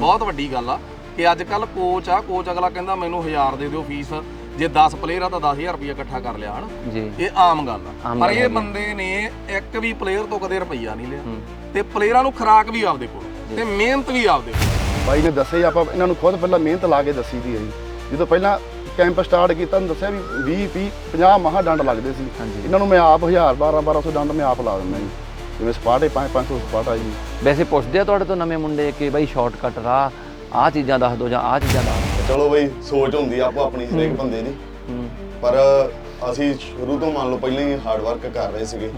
ਬਹੁਤ ਵੱਡੀ ਗੱਲ ਆ ਕਿ ਅੱਜ ਕੱਲ ਕੋਚ ਆ ਕੋਚ ਅਗਲਾ ਕਹਿੰਦਾ ਮੈਨੂੰ 1000 ਦੇ ਦਿਓ ਫੀਸ ਜੇ 10 ਪਲੇਅਰ ਆ ਤਾਂ 10000 ਰੁਪਏ ਇਕੱਠਾ ਕਰ ਲਿਆ ਹਨ? ਜੀ। ਇਹ ਆਮ ਗੱਲ ਆ। ਪਰ ਇਹ। ਬੰਦੇ ਨੇ ਇੱਕ ਵੀ ਪਲੇਅਰ ਤੋਂ ਕਦੇ ਰੁਪਈਆ ਨਹੀਂ ਲਿਆ। ਤੇ ਪਲੇਅਰਾਂ ਨੂੰ ਖੁਰਾਕ ਵੀ ਆਪਦੇ ਕੋਲ ਤੇ ਮਿਹਨਤ ਵੀ ਆਪਦੇ ਕੋਲ। ਬਾਈ ਨੇ ਦੱਸਿਆ ਆਪਾਂ ਇਹਨਾਂ ਨੂੰ ਖੁਦ ਪਹਿਲਾਂ ਮਿਹਨਤ ਲਾ ਕੇ ਦੱਸੀ ਦੀ ਹੈ ਜੀ। ਜਦੋਂ ਪਹਿਲਾਂ ਕੈਂਪ ਸਟਾਰਟ ਕੀਤਾ ਨੂੰ ਦੱਸਿਆ ਵੀ 20 30 50 ਮਹਾ ਡੰਡ ਲੱਗਦੇ ਸੀ। ਹਾਂਜੀ। ਇਹਨਾਂ ਨੂੰ ਮੈਂ ਆਪ 1000 12 1200 ਡੰਡ ਮੈਂ ਆਪ ਲਾ ਦਿੰਦਾ ਜੀ। ਜਿਵੇਂ ਸਪਾਟੇ 5 500 ਸਪਾਟਾ ਜੀ। ਵੈਸੇ ਪੁੱਛਦੇ ਆ ਤੁਹਾਡੇ ਤੋਂ ਨਵੇਂ ਮੁੰਡੇ ਕਿ ਬਾਈ ਸ਼ਾਰਟਕਟ ਰਾਹ ਆਹ ਚੀਜ਼ਾਂ ਦੱਸ ਦਿਓ ਜਾਂ ਆਹ ਚੀਜ਼ਾਂ ਦੱਸ ਚਲੋ ਬਈ ਸੋਚ ਹੁੰਦੀ ਆ ਆਪੋ ਆਪਣੀ ਹਰੇਕ ਬੰਦੇ ਦੀ। ਹੂੰ। ਪਰ ਅਸੀਂ ਸ਼ੁਰੂ ਤੋਂ ਮੰਨ ਲਓ ਪਹਿਲਾਂ ਹੀ ਹਾਰਡ ਵਰਕ ਕਰ ਰਹੇ ਸੀਗੇ।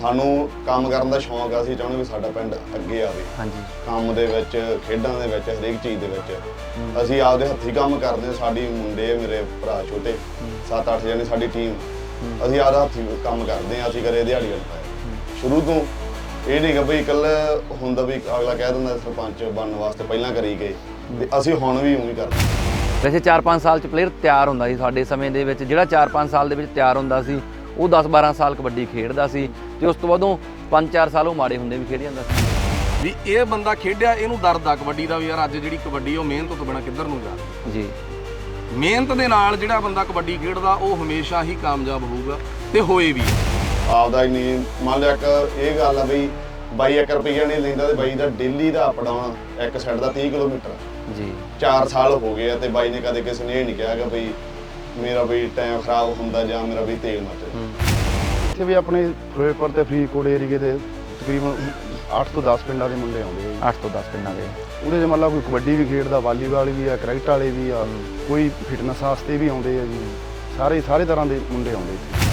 ਸਾਨੂੰ ਕੰਮ ਕਰਨ ਦਾ ਸ਼ੌਂਕ ਆ ਅਸੀਂ ਚਾਹੁੰਦੇ ਵੀ ਸਾਡਾ ਪਿੰਡ ਅੱਗੇ ਆਵੇ। ਹਾਂਜੀ। ਕੰਮ ਦੇ ਵਿੱਚ ਖੇਡਾਂ ਦੇ ਵਿੱਚ ਹਰੇਕ ਚੀਜ਼ ਦੇ ਵਿੱਚ। ਅਸੀਂ ਆਪਦੇ ਹੱਥੀਂ ਕੰਮ ਕਰਦੇ ਹਾਂ ਸਾਡੀ ਮੁੰਡੇ ਮੇਰੇ ਭਰਾ ਛੋਟੇ 7-8 ਜਣੇ ਸਾਡੀ ਟੀਮ ਅਸੀਂ ਆਪਦਾ ਹੱਥੀਂ ਕੰਮ ਕਰਦੇ ਹਾਂ ਅਸੀਂ ਕਰੇ ਦਿਹਾੜੀ ਵਾਲਾ ਸ਼ੁਰੂ ਤੋਂ ਇਹ ਨਹੀਂ ਕਿ ਬਈ ਇਕੱਲਾ ਹੁੰਦਾ ਵੀ ਅਗਲਾ ਕਹਿ ਦਿੰਦਾ ਸਰਪੰਚ ਬਣਨ ਵਾਸਤੇ ਪਹਿਲਾਂ ਕਰੀ ਗਏ। ਤੇ ਅਸੀਂ ਹੁਣ ਵੀ ਉਵੇਂ ਹੀ ਕਰਦੇ। ਵੈਸੇ 4-5 ਸਾਲ ਚ ਪਲੇਅਰ ਤਿਆਰ ਹੁੰਦਾ ਸੀ ਸਾਡੇ ਸਮੇਂ ਦੇ ਵਿੱਚ। ਜਿਹੜਾ 4-5 ਸਾਲ ਦੇ ਵਿੱਚ ਤਿਆਰ ਹੁੰਦਾ ਸੀ ਉਹ 10-12 ਸਾਲ ਕਬੱਡੀ ਖੇਡਦਾ ਸੀ ਤੇ ਉਸ ਤੋਂ ਬਾਅਦੋਂ 5-4 ਸਾਲ ਉਹ ਮਾੜੇ ਹੁੰਦੇ ਵੀ ਖੇਡ ਜਾਂਦਾ ਸੀ। ਵੀ ਇਹ ਬੰਦਾ ਖੇਡਿਆ ਇਹਨੂੰ ਦਰਦ ਆ ਕਬੱਡੀ ਦਾ ਵੀ ਯਾਰ ਅੱਜ ਜਿਹੜੀ ਕਬੱਡੀ ਉਹ ਮਿਹਨਤ ਤੋਂ ਬਿਨਾ ਕਿੱਧਰ ਨੂੰ ਜਾ ਜੀ। ਮਿਹਨਤ ਦੇ ਨਾਲ ਜਿਹੜਾ ਬੰਦਾ ਕਬੱਡੀ ਖੇਡਦਾ ਉਹ ਹਮੇਸ਼ਾ ਹੀ ਕਾਮਯਾਬ ਹੋਊਗਾ ਤੇ ਹੋਏ ਵੀ। ਆਪਦਾ ਹੀ ਨਹੀਂ। ਮੰਨ ਲਿਆ ਇੱਕ ਇਹ ਗੱਲ ਆ ਬਈ ਬਾਈ 1 ਰੁਪਈਆ ਨਹੀਂ ਲੈਂਦਾ ਤੇ ਬਾਈ ਦਾ ਡੇਲੀ ਦਾ ਅਪ ਡਾਊਨ ਇੱਕ ਸਾਈਡ ਦਾ 30 ਕਿਲੋਮੀਟਰ। ਜੀ। 4 ਸਾਲ ਹੋ ਗਏ ਆ ਤੇ ਬਾਈ ਨੇ ਕਦੇ ਕਿਸੇ ਨੇ ਇਹ ਨਹੀਂ ਕਿਹਾ ਕਿ ਬਈ ਮੇਰਾ ਬਈ ਟਾਈਮ ਖਰਾਬ ਹੁੰਦਾ ਜਾਂ ਮੇਰਾ ਬਈ ਤੇਲ ਮੱਚ ਇੱਥੇ ਵੀ ਆਪਣੇ ਫਿਰੋਜ਼ਪੁਰ ਤੇ ਫਰੀਦਕੋਟ ਏਰੀਏ ਦੇ ਤਕਰੀਬਨ 8 ਤੋਂ 10 ਪਿੰਡਾਂ ਦੇ ਮੁੰਡੇ ਆਉਂਦੇ ਆ ਜੀ। 8 ਤੋਂ 10 ਪਿੰਡਾਂ ਦੇ। ਉਹਦੇ 'ਚ ਮਤਲਬ ਕੋਈ ਕਬੱਡੀ ਵੀ ਖੇਡਦਾ ਵਾਲੀਬਾਲ ਵੀ ਆ ਕ੍ਰਿਕਟ ਵਾਲੇ ਵੀ ਆ ਕੋਈ ਫਿਟਨੈਸ ਵਾਸਤੇ ਵੀ ਆਉਂਦੇ ਆ ਜੀ। ਸਾਰੇ ਸਾਰੇ ਤਰ੍ਹਾਂ ਦੇ ਮੁੰਡੇ ਆਉਂਦੇ ਇੱਥੇ।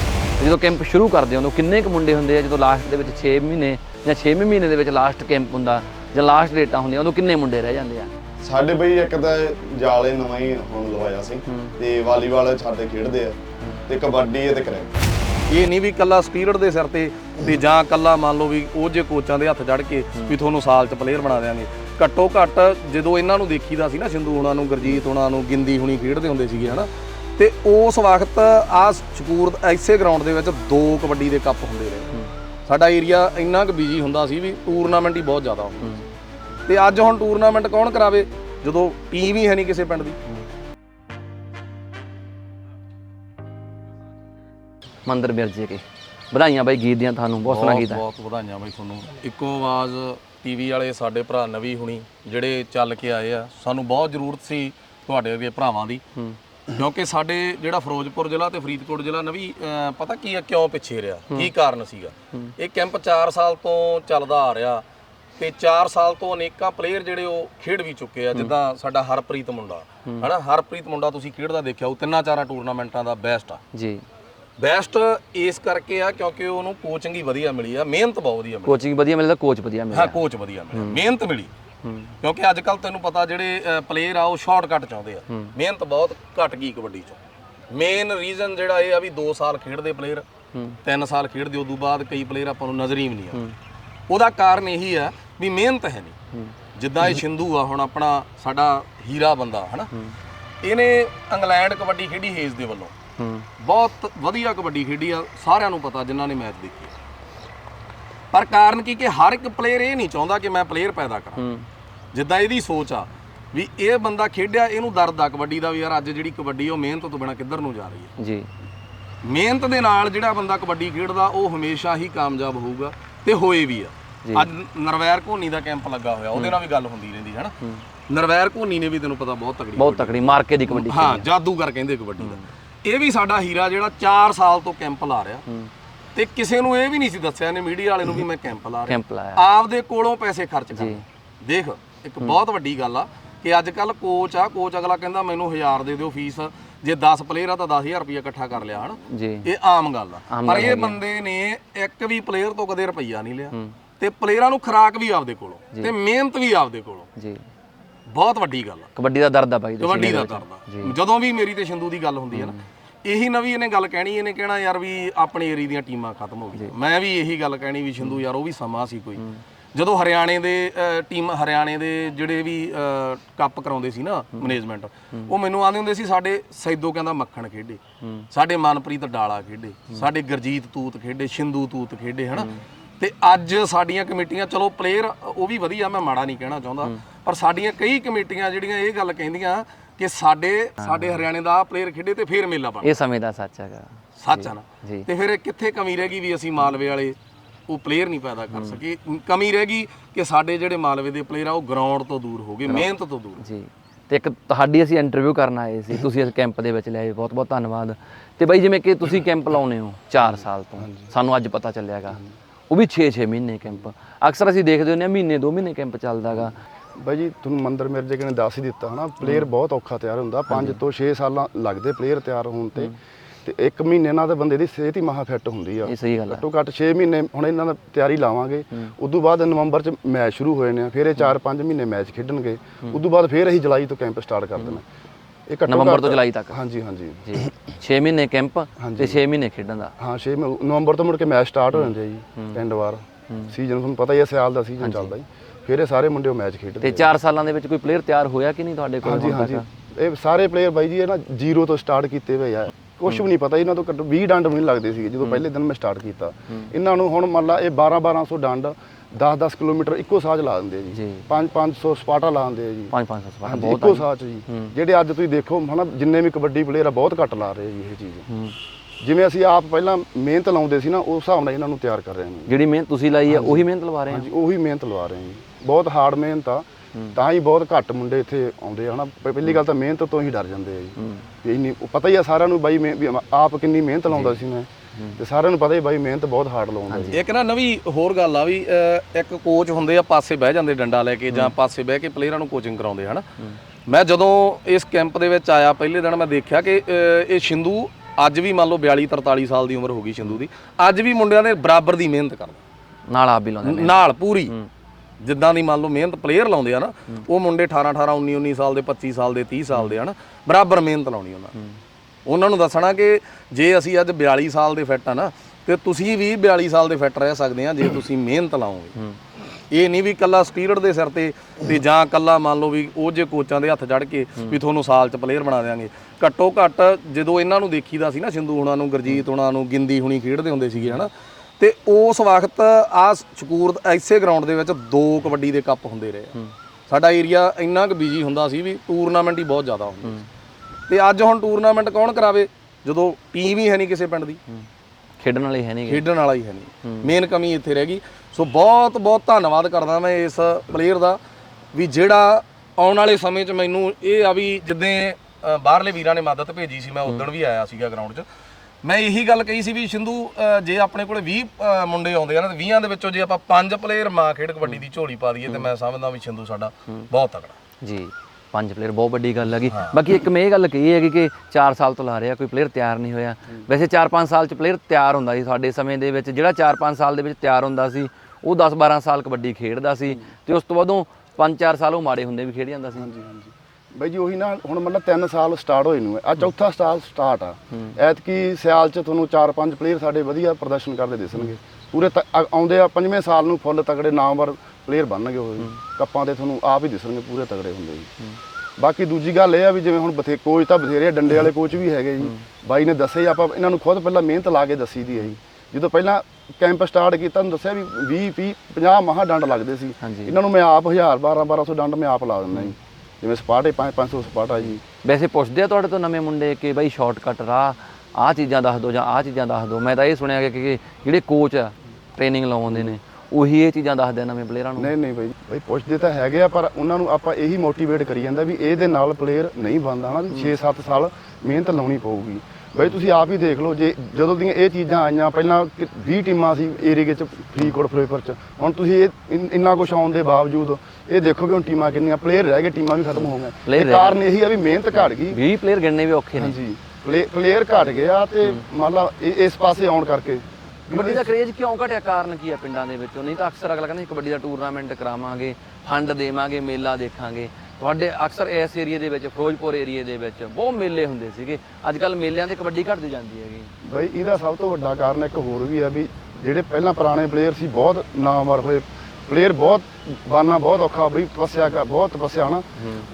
ਜਦੋਂ ਕੈਂਪ ਸ਼ੁਰੂ ਕਰਦੇ ਹੋ ਕਿੰਨੇ ਕੁ ਮੁੰਡੇ ਹੁੰਦੇ ਆ ਜਦੋਂ ਲਾਸਟ ਦੇ ਵਿੱਚ 6 ਮਹੀਨੇ ਜਾਂ 6ਵੇਂ ਮਹੀਨੇ ਦੇ ਵਿੱਚ ਲਾਸਟ ਕੈਂਪ ਹੁੰਦਾ ਜਾਂ ਲਾਸਟ ਡੇਟਾਂ ਹੁੰਦੀਆਂ ਉਦੋਂ ਕਿੰਨੇ ਮੁੰਡੇ ਰਹਿ ਜਾਂਦੇ ਆ? ਸਾਡੇ ਬਈ ਇੱਕ ਤਾਂ ਜਾਲੇ ਨਵਾਂ ਹੀ ਹੁਣ ਲਵਾਇਆ ਸੀ ਤੇ ਵਾਲੀਬਾਲ ਸਾਡੇ ਖੇਡਦੇ ਆ ਤੇ ਕਬੱਡੀ ਤੇ ਕ੍ਰਿਕਟ ਇਹ ਨਹੀਂ ਵੀ ਕੱਲਾ ਸਪੀਰਿਟ ਦੇ ਸਿਰ ਤੇ ਤੇ ਜਾਂ ਕੱਲਾ ਮੰਨ ਲਓ ਵੀ ਉਹ ਜੇ ਕੋਚਾਂ ਦੇ ਹੱਥ ਜੜ ਕੇ ਵੀ ਤੁਹਾਨੂੰ ਸਾਲ ਚ ਪਲੇਅਰ ਬਣਾ ਦੇਾਂਗੇ ਘੱਟੋ ਘੱਟ ਜਦੋਂ ਇਹਨਾਂ ਨੂੰ ਦੇਖੀਦਾ ਸੀ ਨਾ ਸਿੰਧੂ ਹੁਣਾਂ ਨੂੰ ਗੁਰਜੀਤ ਹੁਣਾਂ ਨੂੰ ਗਿੰਦੀ ਹੁਣੀ ਖੇਡਦੇ ਹੁੰਦੇ ਸੀਗੇ ਹਨਾ? ਤੇ ਉਸ ਵਕਤ ਆ ਸ਼ਕੂਰ ਐਸੇ ਗਰਾਊਂਡ ਦੇ ਵਿੱਚ ਦੋ ਕਬੱਡੀ ਦੇ ਕੱਪ ਹੁੰਦੇ ਰਹੇ। ਸਾਡਾ ਏਰੀਆ ਇੰਨਾ ਕੁ ਬਿਜ਼ੀ ਹੁੰਦਾ ਸੀ ਵੀ ਟੂਰਨਾਮੈਂਟ ਹੀ ਬਹੁਤ ਜ਼ਿਆਦਾ ਹੁੰਦੇ ਤੇ ਅੱਜ ਹੁਣ ਟੂਰਨਾਮੈਂਟ ਕੌਣ ਕਰਾਵੇ? ਜਦੋਂ ਟੀਮ ਹੀ ਹੈ ਨਹੀਂ ਕਿਸੇ ਪਿੰਡ ਦੀ। ਮੰਦਰ ਬਿਰਜੇ ਕੇ। ਵਧਾਈਆਂ ਬਾਈ ਗੀਤ ਦੀਆਂ ਤੁਹਾਨੂੰ ਬਹੁਤ ਸੋਹਣਾ ਗੀਤ ਹੈ। ਬਹੁਤ ਵਧਾਈਆਂ ਬਾਈ ਤੁਹਾਨੂੰ। ਇੱਕੋ ਆਵਾਜ਼ ਟੀਵੀ ਵਾਲੇ ਸਾਡੇ ਭਰਾ ਨਵੀ ਹੁਣੀ ਜਿਹੜੇ ਚੱਲ ਕੇ ਆਏ ਆ ਸਾਨੂੰ ਬਹੁਤ ਜ਼ਰੂਰਤ ਸੀ ਤੁਹਾਡੇ ਵਰਗੇ ਭਰਾਵਾਂ ਦੀ। ਕਿਉਂਕਿ ਸਾਡੇ ਜਿਹੜਾ ਫਿਰੋਜ਼ਪੁਰ ਜ਼ਿਲ੍ਹਾ ਤੇ ਫਰੀਦਕੋਟ ਜ਼ਿਲ੍ਹਾ ਨਵੀ ਪਤਾ ਕੀ ਆ ਕਿਉਂ ਪਿੱਛੇ ਰਿਹਾ? ਕੀ ਕਾਰਨ ਸੀਗਾ? ਇਹ ਕੈਂਪ 4 ਸਾਲ ਤੋਂ ਚੱਲਦਾ ਆ ਰਿਹਾ ਤੇ 4 ਸਾਲ ਤੋਂ ਅਨੇਕਾਂ ਪਲੇਅਰ ਜਿਹੜੇ ਉਹ ਖੇਡ ਵੀ ਚੁੱਕੇ ਆ ਜਿੱਦਾਂ ਸਾਡਾ ਹਰਪ੍ਰੀਤ ਮੁੰਡਾ। ਹਨਾ ਹਰਪ੍ਰੀਤ ਮੁੰਡਾ ਤੁਸੀਂ ਖੇਡਦਾ ਦੇਖਿਆ ਉਹ ਤਿੰਨਾਂ ਚਾਰਾਂ ਟੂਰਨਾਮੈਂਟਾਂ ਦਾ ਬੈਸਟ ਆ। ਜੀ। ਬੈਸਟ ਇਸ ਕਰਕੇ ਆ ਕਿਉਂਕਿ ਉਹਨੂੰ ਕੋਚਿੰਗ ਹੀ ਵਧੀਆ ਮਿਲੀ ਆ ਮਿਹਨਤ ਬਹੁਤ ਵਧੀਆ ਮਿਲੀ। ਕੋਚਿੰਗ ਵਧੀਆ ਮਿਲਦਾ ਕੋਚ ਵਧੀਆ ਹਾਂ ਮਿਲਦਾ ਕੋਚ ਵਧੀਆ ਮਿਲਿਆ ਮਿਹਨਤ ਮਿਲੀ। ਹੂੰ ਕਿਉਂਕਿ ਅੱਜ ਕੱਲ ਤੈਨੂੰ ਪਤਾ ਜਿਹੜੇ ਪਲੇਅਰ ਆ ਉਹ ਸ਼ਾਰਟਕਟ ਚਾਹੁੰਦੇ ਆ। ਮਿਹਨਤ ਬਹੁਤ ਘਟ ਗਈ ਕਬੱਡੀ 'ਚ। ਮੇਨ ਰੀਜ਼ਨ ਜਿਹੜਾ ਇਹ ਆ ਵੀ 2 ਸਾਲ ਖੇਡਦੇ ਪਲੇਅਰ ਹੂੰ। 3 ਸਾਲ ਖੇਡਦੇ ਉਦੋਂ ਬਾਅਦ ਕਈ ਪਲੇਅਰ ਆਪਾਂ ਨੂੰ ਨਜ਼ਰ ਹੀ ਵੀ ਨਹੀਂ ਆਉਂਦੇ। ਉਹਦਾ ਕਾਰਨ ਇਹੀ ਆ ਵੀ ਮਿਹਨਤ ਹੈ ਨਹੀਂ। ਜਿੱਦਾਂ ਇਹ ਸਿੰਧੂ ਆ ਹੁਣ ਆਪਣਾ ਸਾਡਾ ਹੀਰਾ ਬੰਦਾ ਹਨਾ? ਇਹਨੇ ਇੰਗਲੈਂਡ ਕਬੱਡੀ ਖੇਡੀ ਹੇਜ਼ ਦੇ ਵੱਲੋਂ। ਬਹੁਤ ਵਧੀਆ ਕਬੱਡੀ ਖੇਡੀ ਆ ਸਾਰਿਆਂ ਨੂੰ ਪਤਾ ਜਿਨ੍ਹਾਂ ਨੇ ਮੈਚ ਦੇਖੇ ਪਰ ਕਾਰਨ ਕੀ ਕਿ ਹਰ ਇੱਕ ਪਲੇਅਰ ਇਹ ਨਹੀਂ ਚਾਹੁੰਦਾ ਕਿ ਮੈਂ ਪਲੇਅਰ ਪੈਦਾ ਕਰਾਂ। ਜਿੱਦਾਂ ਇਹਦੀ ਸੋਚ ਆ ਵੀ ਇਹ ਬੰਦਾ ਖੇਡਿਆ ਇਹਨੂੰ ਦਰਦ ਆ ਕਬੱਡੀ ਦਾ ਵੀ ਯਾਰ ਅੱਜ ਜਿਹੜੀ ਕਬੱਡੀ ਉਹ ਮਿਹਨਤ ਤੋਂ ਬਿਨਾ ਕਿੱਧਰ ਨੂੰ ਜਾ ਰਹੀ ਹੈ ਜੀ। ਮਿਹਨਤ ਦੇ ਨਾਲ ਜਿਹੜਾ ਬੰਦਾ ਕਬੱਡੀ ਖੇਡਦਾ ਉਹ ਹਮੇਸ਼ਾ ਹੀ ਕਾਮਯਾਬ ਹੋਊਗਾ ਤੇ ਹੋਏ ਵੀ। ਆ। ਅੱਜ ਨਰਵੈਰ ਘੋਨੀ ਦਾ ਕੈਂਪ ਲੱਗਾ ਹੋਇਆ ਉਹਦੇ ਨਾਲ ਵੀ ਗੱਲ ਹੁੰਦੀ ਰਹਿੰਦੀ ਹੈ। ਨਾ ਨਰਵੈਰ ਘੋਨੀ ਨੇ ਵੀ ਤੈਨੂੰ ਪਤਾ ਬਹੁਤ ਤਕੜੀ ਬਹੁਤ ਤਕੜੀ ਮਾਰ ਕੇ ਦੀ ਕਬੱਡੀ ਹਾਂ ਜਾਦੂਗਰ ਕਹਿੰਦੇ ਕਬੱਡੀ ਦਾ। ਇਹ ਵੀ ਸਾਡਾ ਹੀਰਾ ਜਿਹੜਾ 4 ਸਾਲ ਤੋਂ ਕੈਂਪ ਲਾ ਰਿਹਾ। ਤੇ ਕਿਸੇ ਨੂੰ ਇਹ ਵੀ ਨਹੀਂ ਸੀ ਦੱਸਿਆ ਇਹਨੇ ਮੀਡੀਆ ਵਾਲੇ ਨੂੰ ਵੀ ਮੈਂ ਕੈਂਪ ਲਾ ਰਿਹਾ। ਕੈਂਪ ਲਾਇਆ। ਆਪਦੇ ਕੋਲੋਂ ਪੈਸੇ ਖਰਚ ਕਰ। ਦੇਖ ਇੱਕ ਬਹੁਤ ਵੱਡੀ ਗੱਲ ਆ ਕਿ ਅੱਜ ਕੱਲ ਕੋਚ ਆ ਕੋਚ ਅਗਲਾ ਕਹਿੰਦਾ ਮੈਨੂੰ 1000 ਦੇ ਦਿਓ ਫੀਸ ਜੇ 10 ਪਲੇਅਰ ਆ ਤਾਂ 10000 ਰੁਪਏ ਇਕੱਠਾ ਕਰ ਲਿਆ ਹਨ? ਇਹ ਆਮ ਗੱਲ ਆ। ਪਰ ਇਹ ਆ। ਬੰਦੇ ਨੇ ਇੱਕ ਵੀ ਪਲੇਅਰ ਤੋਂ ਕਦੇ ਰੁਪਈਆ ਨਹੀਂ ਲਿਆ। ਤੇ ਪਲੇਅਰਾਂ ਨੂੰ ਖੁਰਾਕ ਵੀ ਆਪਦੇ ਕੋਲੋਂ ਤੇ ਮਿਹਨਤ ਵੀ ਆਪਦੇ ਕੋਲੋਂ। ਜੀ। ਬਹੁਤ ਵੱਡੀ ਗੱਲ ਆ। ਕਬੱਡੀ ਦਾ ਦਰਦ ਆ ਬਾਈ ਕਬੱਡੀ ਦਾ ਵਿੱਚ। ਕਰਦਾ ਜਦੋਂ ਵੀ ਮੇਰੀ ਤੇ ਸਿੰਧੂ ਦੀ ਗੱਲ ਹੁੰਦੀ ਹੈ ਨਾ ਇਹੀ ਨਵੀਂ ਇਹਨੇ ਗੱਲ ਕਹਿਣੀ ਇਹਨੇ ਕਹਿਣਾ ਯਾਰ ਵੀ ਆਪਣੇ ਏਰੀਆ ਦੀਆਂ ਟੀਮਾਂ ਖਤਮ ਹੋ ਗਈਆਂ। ਮੈਂ ਵੀ ਇਹੀ ਗੱਲ ਕਹਿਣੀ ਵੀ ਸਿੰਧੂ ਯਾਰ ਉਹ ਵੀ ਸਮਾਂ ਸੀ ਕੋਈ। ਜਦੋਂ ਹਰਿਆਣੇ ਦੇ ਟੀਮ ਹਰਿਆਣੇ ਦੇ ਜਿਹੜੇ ਵੀ ਕੱਪ ਕਰਾਉਂਦੇ ਸੀ ਨਾ ਮੈਨੇਜਮੈਂਟ ਉਹ ਮੈਨੂੰ ਆਂਦੇ ਹੁੰਦੇ ਸੀ ਸਾਡੇ ਸੈਦੋ ਕਹਿੰਦਾ ਮੱਖਣ ਖੇਡੇ ਸਾਡੇ ਮਨਪ੍ਰੀਤ ਡਾਲਾ ਖੇਡੇ ਸਾਡੇ ਗਰਜੀਤ ਤੂਤ ਖੇਡੇ ਸਿੰਧੂ ਤੂਤ ਖੇਡੇ ਹਨਾ? ਤੇ ਅੱਜ ਸਾਡੀਆਂ ਕਮੇਟੀਆਂ ਚਲੋ ਪਲੇਅਰ ਉਹ ਵੀ ਵਧੀਆ ਮੈਂ ਮਾੜਾ ਨਹੀਂ ਕਹਿਣਾ ਚਾਹੁੰਦਾ ਪਰ ਸਾਡੀਆਂ ਕਈ ਕਮੇਟੀਆਂ ਜਿਹੜੀਆਂ ਇਹ ਗੱਲ ਕਹਿੰਦੀਆਂ ਕਿ ਸਾਡੇ ਸਾਡੇ ਹਰਿਆਣੇ ਦਾ ਪਲੇਅਰ ਖੇਡੇ ਤੇ ਫੇਰ ਮੇਲਾ ਬਣ ਇਹ ਸਮੇਂ ਦਾ ਸੱਚ ਹੈਗਾ। ਸੱਚ ਆ ਨਾ। ਜੀ। ਤੇ ਫਿਰ ਕਿੱਥੇ ਕਮੀ ਰਹਿ ਗਈ ਵੀ ਅਸੀਂ ਮਾਲਵੇ ਵਾਲੇ ਉਹ ਪਲੇਅਰ ਨਹੀਂ ਪੈਦਾ ਕਰ ਸਕੇ? ਕਮੀ ਰਹਿ ਗਈ ਕਿ ਸਾਡੇ ਜਿਹੜੇ ਮਾਲਵੇ ਦੇ ਪਲੇਅਰ ਆ ਉਹ ਗਰਾਊਂਡ ਤੋਂ ਦੂਰ ਹੋ ਗਏ ਮਿਹਨਤ ਤੋਂ ਦੂਰ। ਜੀ। ਤੇ ਇੱਕ ਤੁਹਾਡੀ ਅਸੀਂ ਇੰਟਰਵਿਊ ਕਰਨ ਆਏ ਸੀ ਤੁਸੀਂ ਇਸ ਕੈਂਪ ਦੇ ਵਿੱਚ ਲਿਆਏ ਬਹੁਤ ਬਹੁਤ ਧੰਨਵਾਦ। ਤੇ ਬਾਈ ਜਿਵੇਂ ਕਿ ਤੁਸੀਂ ਕੈਂਪ ਲਾਉਨੇ ਹੋ 4 ਸਾਲ ਤੋਂ ਸਾਨੂੰ ਅੱਜ ਪਤਾ ਚੱਲਿਆਗਾ। ਉਹ ਵੀ 6-6 ਮਹੀਨੇ ਕੈਂਪ ਅਕਸਰ ਅਸੀਂ ਦੇਖਦੇ ਹੁੰਦੇ ਆ ਮਹੀਨੇ 2 ਮਹੀਨੇ ਕੈਂਪ ਚੱਲਦਾਗਾ। ਬਾਈ ਜੀ ਤੁਹਾਨੂੰ ਮੰਦਰ ਮਿਰਜੇ ਨੇ ਦੱਸ ਹੀ ਦਿੱਤਾ ਹਨਾ? ਪਲੇਅਰ ਬਹੁਤ ਔਖਾ ਤਿਆਰ ਹੁੰਦਾ। 5 ਤੋਂ 6 ਸਾਲਾਂ ਲੱਗਦੇ ਪਲੇਅਰ ਤਿਆਰ ਹੋਣ ਤੇ। ਤੇ ਇੱਕ ਮਹੀਨੇ ਨਾਲ ਤਾਂ ਬੰਦੇ ਦੀ ਸਿਹਤ ਹੀ ਮਹਾ ਫਿੱਟ ਹੁੰਦੀ ਆ। ਇਹ ਸਹੀ ਗੱਲ ਹੈ ਘੱਟੋ ਘੱਟ 6 ਮਹੀਨੇ ਹੁਣ ਇਹਨਾਂ ਦਾ ਤਿਆਰੀ ਲਾਵਾਂਗੇ। ਉਦੋਂ ਬਾਅਦ ਨਵੰਬਰ ਚ ਮੈਚ ਸ਼ੁਰੂ ਹੋਏ ਨੇ ਫਿਰ ਇਹ 4-5 ਮਹੀਨੇ ਮੈਚ ਖੇਡਣਗੇ। ਉਦੋਂ ਬਾਅਦ ਫਿਰ ਅਸੀਂ ਜੁਲਾਈ ਤੋਂ ਕੈਂਪ ਸਟਾਰਟ ਕਰ ਦੇਣਾ। ਇਹ ਘੱਟੋ ਨਵੰਬਰ ਤੋਂ ਜੁਲਾਈ ਤੱਕ। ਹਾਂਜੀ ਹਾਂਜੀ। ਜੀ। 6 ਮਹੀਨੇ ਕੈਂਪ ਤੇ 6 ਮਹੀਨੇ ਖੇਡਣ ਦਾ। ਹਾਂ 6 ਨਵੰਬਰ ਤੋਂ ਮੁੜ ਕੇ ਮੈਚ ਸਟਾਰਟ ਹੋ ਜਾਂਦੇ ਆ ਜੀ ਪਿੰਡ ਵਾਰ। ਸੀਜ਼ਨ ਤੁਹਾਨੂੰ ਪਤਾ ਹੀ ਹੈ ਸਿਆਲ ਦਾ ਸੀਜ਼ਨ ਚੱਲਦਾ ਜੀ। ਫਿਰ ਇਹ ਸਾਰੇ ਮੁੰਡੇ ਮੈਚ ਖੇਡਦੇ ਤੇ 4 ਸਾਲਾਂ ਦੇ ਵਿੱਚ ਕੋਈ ਪਲੇਅਰ ਤਿਆਰ ਹੋਇਆ ਕਿ ਨਹੀਂ ਤੁਹਾਡੇ ਕੋਲ ਹਾਂਜੀ ਹਾਂਜੀ? ਇਹ ਸਾਰੇ ਪਲੇਅਰ ਬਾਈ ਜੀ ਇਹ ਨਾ ਜ਼ੀਰੋ ਤੋਂ ਸਟਾਰਟ ਕੀਤੇ ਹੋਏ ਆ। ਕੁਝ ਵੀ ਨਹੀਂ ਪਤਾ ਇਹਨਾਂ ਤੋਂ ਘੱਟੋ 20 ਡੰਡ ਵੀ ਨਹੀਂ ਲੱਗਦੇ ਸੀ ਜਦੋਂ ਪਹਿਲੇ ਦਿਨ ਮੈਂ ਸਟਾਰਟ ਕੀਤਾ। ਇਹਨਾਂ ਨੂੰ ਹੁਣ ਮੰਨ ਲਾ ਇਹ 12 1200 ਡੰਡ 10 10 ਕਿਲੋਮੀਟਰ ਇੱਕੋ ਸਾਹ ਲਾ ਦਿੰਦੇ ਆ ਜੀ। ਜੀ। 5 500 ਸਪਾਟਾ ਲਾ ਦਿੰਦੇ ਆ ਜੀ। 5-5 ਸਵਾਲ ਹਾਂਜੀ, ਬਹੁਤ ਇੱਕੋ ਆ ਸਾਹ ਚ ਜੀ ਜਿਹੜੇ ਅੱਜ ਤੁਸੀਂ ਦੇਖੋ ਹਨਾ ਜਿੰਨੇ ਵੀ ਕਬੱਡੀ ਪਲੇਅਰ ਆ ਬਹੁਤ ਘੱਟ ਲਾ ਰਹੇ ਜੀ ਇਹ ਚੀਜ਼। ਹੂੰ। ਜਿਵੇਂ ਅਸੀਂ ਆਪ ਪਹਿਲਾਂ ਮਿਹਨਤ ਲਾਉਂਦੇ ਸੀ ਨਾ ਉਸ ਹਿਸਾਬ ਨਾਲ ਇਹਨਾਂ ਨੂੰ ਤਿਆਰ ਕਰ ਰਹੇ ਹਾਂ ਜਿਹੜੀ ਮਿਹਨਤ ਤੁਸੀਂ ਲਾਈ ਹੈ ਉਹੀ ਮਿਹਨਤ ਲਵਾ ਰਹੇ ਆ? ਹਾਂਜੀ ਉਹੀ ਮਿਹਨਤ ਲਵਾ ਰਹੇ ਹਾਂ ਜੀ। ਬਹੁਤ ਹਾਰਡ ਮਿਹਨਤ ਆ ਤਾਂ ਹੀ ਬਹੁਤ ਘੱਟ ਮੁੰਡੇ ਇੱਥੇ ਆਉਂਦੇ ਆ ਹਨਾ? ਪਹਿਲੀ ਗੱਲ ਤਾਂ ਮਿਹਨਤ ਤੋਂ ਹੀ ਡਰ ਜਾਂਦੇ ਆ ਜੀ। ਵੀ ਇੰਨੀ ਪਤਾ ਹੀ ਆ ਸਾਰਿਆਂ ਨੂੰ ਬਾਈ ਆਪ ਕਿੰਨੀ ਮਿਹਨਤ ਲਾਉਂਦਾ ਸੀ ਮੈਂ। ਤੇ ਸਾਰਿਆਂ ਨੂੰ ਪਤਾ ਹੀ ਬਾਈ ਮਿਹਨਤ ਬਹੁਤ ਹਾਰਡ ਲਾਉਂਦਾ ਜੀ। ਇੱਕ ਨਾ ਨਵੀਂ ਹੋਰ ਗੱਲ ਆ ਵੀ ਇੱਕ ਕੋਚ ਹੁੰਦੇ ਆ ਪਾਸੇ ਬਹਿ ਜਾਂਦੇ ਡੰਡਾ ਲੈ ਕੇ ਜਾਂ ਪਾਸੇ ਬਹਿ ਕੇ ਪਲੇਅਰਾਂ ਨੂੰ ਕੋਚਿੰਗ ਕਰਾਉਂਦੇ ਹਨ? ਮੈਂ ਜਦੋਂ ਇਸ ਕੈਂਪ ਦੇ ਵਿੱਚ ਆਇਆ ਪਹਿਲੇ ਦਿਨ ਮੈਂ ਦੇਖਿਆ ਕਿ ਇਹ ਸਿੰਧੂ ਅੱਜ ਵੀ ਮੰਨ ਲਓ 42 43 ਸਾਲ ਦੀ ਉਮਰ ਹੋ ਗਈ ਸਿੰਧੂ ਦੀ। ਅੱਜ ਵੀ ਮੁੰਡਿਆਂ ਦੇ ਬਰਾਬਰ ਦੀ ਮਿਹਨਤ ਕਰਦਾ। ਨਾਲ ਆਪ ਵੀ ਲਾਉਂਦੇ ਨੇ। ਨਾਲ ਪੂਰੀ। ਜਿੱਦਾਂ ਦੀ ਮੰਨ ਲਓ ਮਿਹਨਤ ਪਲੇਅਰ ਲਾਉਂਦੇ ਆ ਨਾ, ਉਹ ਮੁੰਡੇ 18 18 19 19 ਸਾਲ ਦੇ 25 ਸਾਲ ਦੇ 30 ਸਾਲ ਦੇ ਹਨ ਬਰਾਬਰ ਮਿਹਨਤ ਲਾਉਣੀ ਉਹਨਾਂ ਉਹਨਾਂ ਨੂੰ ਦੱਸਣਾ ਕਿ ਜੇ ਅਸੀਂ ਅੱਜ 42 ਸਾਲ ਦੇ ਫਿੱਟ ਆ ਨਾ, ਤੇ ਤੁਸੀਂ ਵੀ 42 ਸਾਲ ਦੇ ਫਿੱਟ ਰਹਿ ਸਕਦੇ ਆ, ਜੇ ਤੁਸੀਂ ਮਿਹਨਤ ਲਾਓਗੇ। ਇਹ ਨਹੀਂ ਵੀ ਕੱਲਾ ਸਪੀਰਿਟ ਦੇ ਸਿਰ ਤੇ ਤੇ ਜਾਂ ਕੱਲਾ ਮੰਨ ਲਓ ਵੀ ਉਹ ਜੇ ਕੋਚਾਂ ਦੇ ਹੱਥ ਜੜ ਕੇ ਵੀ ਤੁਹਾਨੂੰ ਸਾਲ ਚ ਪਲੇਅਰ ਬਣਾ ਦੇਾਂਗੇ ਘੱਟੋ ਘੱਟ ਜਦੋਂ ਇਹਨਾਂ ਨੂੰ ਦੇਖੀਦਾ ਸੀ ਨਾ, ਸਿੰਧੂ ਹੁਣਾਂ ਨੂੰ, ਗੁਰਜੀਤ ਹੁਣਾਂ ਨੂੰ, ਗਿੰਦੀ ਹੁਣੀ ਖੇਡਦੇ ਹੁੰਦੇ ਸੀਗੇ, ਹਨਾ ਤੇ ਉਸ ਵਕਤ ਆ ਸ਼ਕੂਰ ਐਸੇ ਗਰਾਊਂਡ ਦੇ ਵਿੱਚ ਦੋ ਕਬੱਡੀ ਦੇ ਕੱਪ ਹੁੰਦੇ ਰਹੇ ਆ। ਸਾਡਾ ਏਰੀਆ ਇੰਨਾ ਕੁ ਬਿਜ਼ੀ ਹੁੰਦਾ ਸੀ ਵੀ ਟੂਰਨਾਮੈਂਟ ਹੀ ਬਹੁਤ ਜ਼ਿਆਦਾ ਹੁੰਦੇ ਸੀ। ਤੇ ਅੱਜ ਹੁਣ ਟੂਰਨਾਮੈਂਟ ਕੌਣ ਕਰਾਵੇ? ਜਦੋਂ ਟੀਮ ਹੀ ਹੈ ਨਹੀਂ ਕਿਸੇ ਪਿੰਡ ਦੀ। ਖੇਡਣ ਵਾਲੇ ਹੈ ਨਹੀਂ ਖੇਡਣ ਵਾਲਾ ਹੀ ਹੈ ਨਹੀਂ। ਮੇਨ ਕਮੀ ਇੱਥੇ ਰਹਿ ਗਈ। ਸੋ ਬਹੁਤ ਬਹੁਤ ਧੰਨਵਾਦ ਕਰਦਾ ਮੈਂ ਇਸ ਪਲੇਅਰ ਦਾ ਵੀ ਜਿਹੜਾ ਆਉਣ ਵਾਲੇ ਸਮੇਂ 'ਚ ਮੈਨੂੰ ਇਹ ਆ ਵੀ ਜਿੱਦਾਂ ਅ, ਬਾਹਰਲੇ ਵੀਰਾਂ ਨੇ ਮਦਦ ਭੇਜੀ ਸੀ ਮੈਂ ਉਦੋਂ ਵੀ ਆਇਆ ਸੀਗਾ ਗਰਾਊਂਡ 'ਚ। ਮੈਂ ਇਹੀ ਗੱਲ ਕਹੀ ਸੀ ਵੀ ਸਿੰਧੂ ਜੇ ਆਪਣੇ ਕੋਲੇ 20 ਅ, ਮੁੰਡੇ ਆਉਂਦੇ ਆ ਨਾ ਤੇ 20 ਦੇ ਵਿੱਚੋਂ ਜੇ ਆਪਾਂ ਪੰਜ ਪਲੇਅਰ ਮਾਂ ਖੇਡ ਕਬੱਡੀ ਦੀ ਝੋਲੀ ਪਾ ਦਈਏ ਤੇ ਮੈਂ ਸਮਝਦਾ ਵੀ ਸਿੰਧੂ ਸਾਡਾ ਬਹੁਤ ਤਕੜਾ। ਜੀ ਪੰਜ ਪਲੇਅਰ ਬਹੁਤ ਵੱਡੀ ਗੱਲ ਹੈਗੀ। ਬਾਕੀ ਇੱਕ ਮੈਂ ਇਹ ਗੱਲ ਕਹੀ ਹੈਗੀ ਕਿ 4 ਸਾਲ ਤੋਂ ਲਾ ਰਿਹਾ ਕੋਈ ਪਲੇਅਰ ਤਿਆਰ ਨਹੀਂ ਹੋਇਆ। ਵੈਸੇ 4-5 ਸਾਲ ਚ ਪਲੇਅਰ ਤਿਆਰ ਹੁੰਦਾ ਸੀ ਸਾਡੇ ਸਮੇਂ ਦੇ ਵਿੱਚ। ਜਿਹੜਾ 4-5 ਸਾਲ ਦੇ ਵਿੱਚ ਤਿਆਰ ਹੁੰਦਾ ਸੀ ਉਹ 10-12 ਸਾਲ ਕਬੱਡੀ ਖੇਡਦਾ ਸੀ। ਤੇ ਉਸ ਤੋਂ ਬਾਅਦੋਂ 5-4 ਸਾਲ ਉਹ ਮਾੜੇ ਹੁੰਦੇ ਵੀ ਖੇਡ ਜਾਂਦਾ ਸੀ। ਹਾਂਜੀ ਹਾਂਜੀ। ਬਾਈ ਜੀ ਉਹੀ ਨਾ ਹੁਣ ਮਤਲਬ 3 ਸਾਲ ਸਟਾਰਟ ਹੋਏ ਨੂੰ ਆ ਚੌਥਾ ਸਾਲ ਸਟਾਰਟ ਆ। ਐਤਕੀ ਸਿਆਲ ਚ ਤੁਹਾਨੂੰ 4-5 ਪਲੇਅਰ ਸਾਡੇ ਵਧੀਆ ਪ੍ਰਦਰਸ਼ਨ ਕਰਦੇ ਦਿਸਣਗੇ। ਪੂਰੇ ਆਉਂਦੇ ਆ ਪੰਜਵੇਂ ਸਾਲ ਨੂੰ ਫੁੱਲ ਤਗੜੇ ਨਾਮਵਰ ਪਲੇਅਰ ਬਣਨਗੇ ਉਹ। ਕੱਪਾਂ ਤੇ ਤੁਹਾਨੂੰ ਆਪ ਹੀ ਦਿਸਣਗੇ ਪੂਰੇ ਤਗੜੇ ਹੁੰਦੇ ਜੀ। ਬਾਕੀ ਦੂਜੀ ਗੱਲ ਇਹ ਆ ਵੀ ਜਿਵੇਂ ਹੁਣ ਬਥੇ ਕੋਚ ਤਾਂ ਬਥੇਰੇ ਆ, ਡੰਡੇ ਵਾਲੇ ਕੋਚ ਵੀ ਹੈਗੇ ਜੀ। ਬਾਈ ਨੇ ਦੱਸਿਆ ਹੀ ਆਪਾਂ ਇਹਨਾਂ ਨੂੰ ਖੁਦ ਪਹਿਲਾਂ ਮਿਹਨਤ ਲਾ ਕੇ ਦੱਸੀ ਦੀ ਹੈ ਜੀ। ਜਦੋਂ ਪਹਿਲਾਂ ਕੈਂਪ ਸਟਾਰਟ ਕੀਤਾ ਤੁਹਾਨੂੰ ਦੱਸਿਆ ਵੀ 20 30 50 ਮਹਾ ਡੰਡ ਲੱਗਦੇ ਸੀ। ਇਹਨਾਂ ਨੂੰ ਮੈਂ ਆਪ 1000 12 1200 ਡੰਡ ਮੈਂ ਆਪ ਲਾ ਦਿੰਦਾ ਜੀ। ਜਿਵੇਂ ਸਪਾਟੇ 5 500 ਸਪਾਟਾ ਜੀ। ਵੈਸੇ ਪੁੱਛਦੇ ਆ ਤੁਹਾਡੇ ਤੋਂ ਨਵੇਂ ਮੁੰਡੇ ਕਿ ਬਾਈ ਸ਼ਾਰਟਕਟ ਰਾਹ ਆਹ ਚੀਜ਼ਾਂ ਦੱਸ ਦਿਓ ਜਾਂ ਆਹ ਚੀਜ਼ਾਂ ਦੱਸ ਦਿਓ ਮੈਂ ਤਾਂ ਇਹ ਸੁਣਿਆ ਕਿ ਜਿਹੜੇ ਕੋਚ ਆ ਟ੍ਰੇਨਿੰਗ ਲਾਉਂਦੇ ਨੇ ਉਹੀ ਇਹ ਚੀਜ਼ਾਂ ਦੱਸਦੇ ਆ ਨਵੇਂ ਪਲੇਅਰਾਂ ਨੂੰ। ਨਹੀਂ ਨਹੀਂ ਬਾਈ ਬਾਈ ਪੁੱਛਦੇ ਤਾਂ ਹੈਗੇ ਆ ਪਰ ਉਹਨਾਂ ਨੂੰ ਆਪਾਂ ਇਹੀ ਮੋਟੀਵੇਟ ਕਰੀ ਜਾਂਦਾ ਵੀ ਇਹਦੇ ਨਾਲ ਪਲੇਅਰ ਨਹੀਂ ਬਣਦਾ ਹਨਾ 6-7 ਸਾਲ ਮਿਹਨਤ ਲਾਉਣੀ ਪਊਗੀ। ਬਾਈ ਤੁਸੀਂ ਆਪ ਹੀ ਦੇਖ ਲਓ ਜੇ ਜਦੋਂ ਦੀਆਂ ਇਹ ਚੀਜ਼ਾਂ ਆਈਆਂ ਪਹਿਲਾਂ ਕਿ 20 ਟੀਮਾਂ ਸੀ ਏਰੀਏ 'ਚ ਫਰੀਦਕੋਟ ਫਿਰੋਜ਼ਪੁਰ 'ਚ ਹੁਣ ਤੁਸੀਂ ਇਹ ਇਨ- ਇੰਨਾ ਕੁਝ ਆਉਣ ਦੇ ਬਾਵਜੂਦ ਇਹ ਦੇਖੋ ਕਿ ਹੁਣ ਟੀਮਾਂ ਕਿੰਨੀਆਂ ਪਲੇਅਰ ਰਹਿ ਗਏ ਟੀਮਾਂ ਵੀ ਖਤਮ ਹੋ Player ਗਈਆਂ ਰਹਿ ਕਾਰਨ ਇਹੀ ਆ ਵੀ ਮਿਹਨਤ ਘਟ ਗਈ। 20 ਪਲੇਅਰ ਗਿਣਨੇ ਵੀ ਔਖੇ ਨੇ। ਹਾਂਜੀ ਪਲੇਅਰ ਘਟ ਗਿਆ ਤੇ ਮੰਨ ਲਾ ਇਹ- ਇਸ ਪਾਸੇ ਆਉਣ ਕਰਕੇ। ਕਬੱਡੀ ਦਾ ਕਰੇਜ ਕਿਉਂ ਘਟਿਆ? ਕਾਰਨ ਕੀ ਹੈ ਪਿੰਡਾਂ ਦੇ ਵਿੱਚੋਂ? ਨਹੀਂ ਤਾਂ ਅਕਸਰ ਅਗਲਾ ਕਹਿੰਦਾ ਕਬੱਡੀ ਦਾ ਟੂਰਨਾਮੈਂਟ ਕਰਾਵਾਂਗੇ ਫੰਡ ਦੇਵਾਂਗੇ ਮੇਲਾ ਦੇਖਾਂਗੇ। ਤੁਹਾਡੇ ਅਕਸਰ ਇਸ ਏਰੀਏ ਦੇ ਵਿੱਚ ਫਿਰੋਜ਼ਪੁਰ ਏਰੀਏ ਦੇ ਵਿੱਚ ਬਹੁਤ ਮੇਲੇ ਹੁੰਦੇ ਸੀਗੇ। ਅੱਜ ਕੱਲ ਮੇਲਿਆਂ ਤੇ ਕਬੱਡੀ ਘਟਦੀ ਜਾਂਦੀ ਹੈਗੀ। ਬਈ ਇਹਦਾ ਸਭ ਤੋਂ ਵੱਡਾ ਕਾਰਨ ਇੱਕ ਹੋਰ ਵੀ ਆ ਵੀ ਜਿਹੜੇ ਪਹਿਲਾਂ ਪੁਰਾਣੇ ਪਲੇਅਰ ਸੀ ਬਹੁਤ ਨਾਮਵਰ ਹੋਏ। ਪਲੇਅਰ ਬਹੁਤ ਬਾਨਾ ਬਹੁਤ ਔਖਾ ਬਈ ਤਪੱਸਿਆ ਕਰ ਬਹੁਤ ਤਪੱਸਿਆ ਨਾ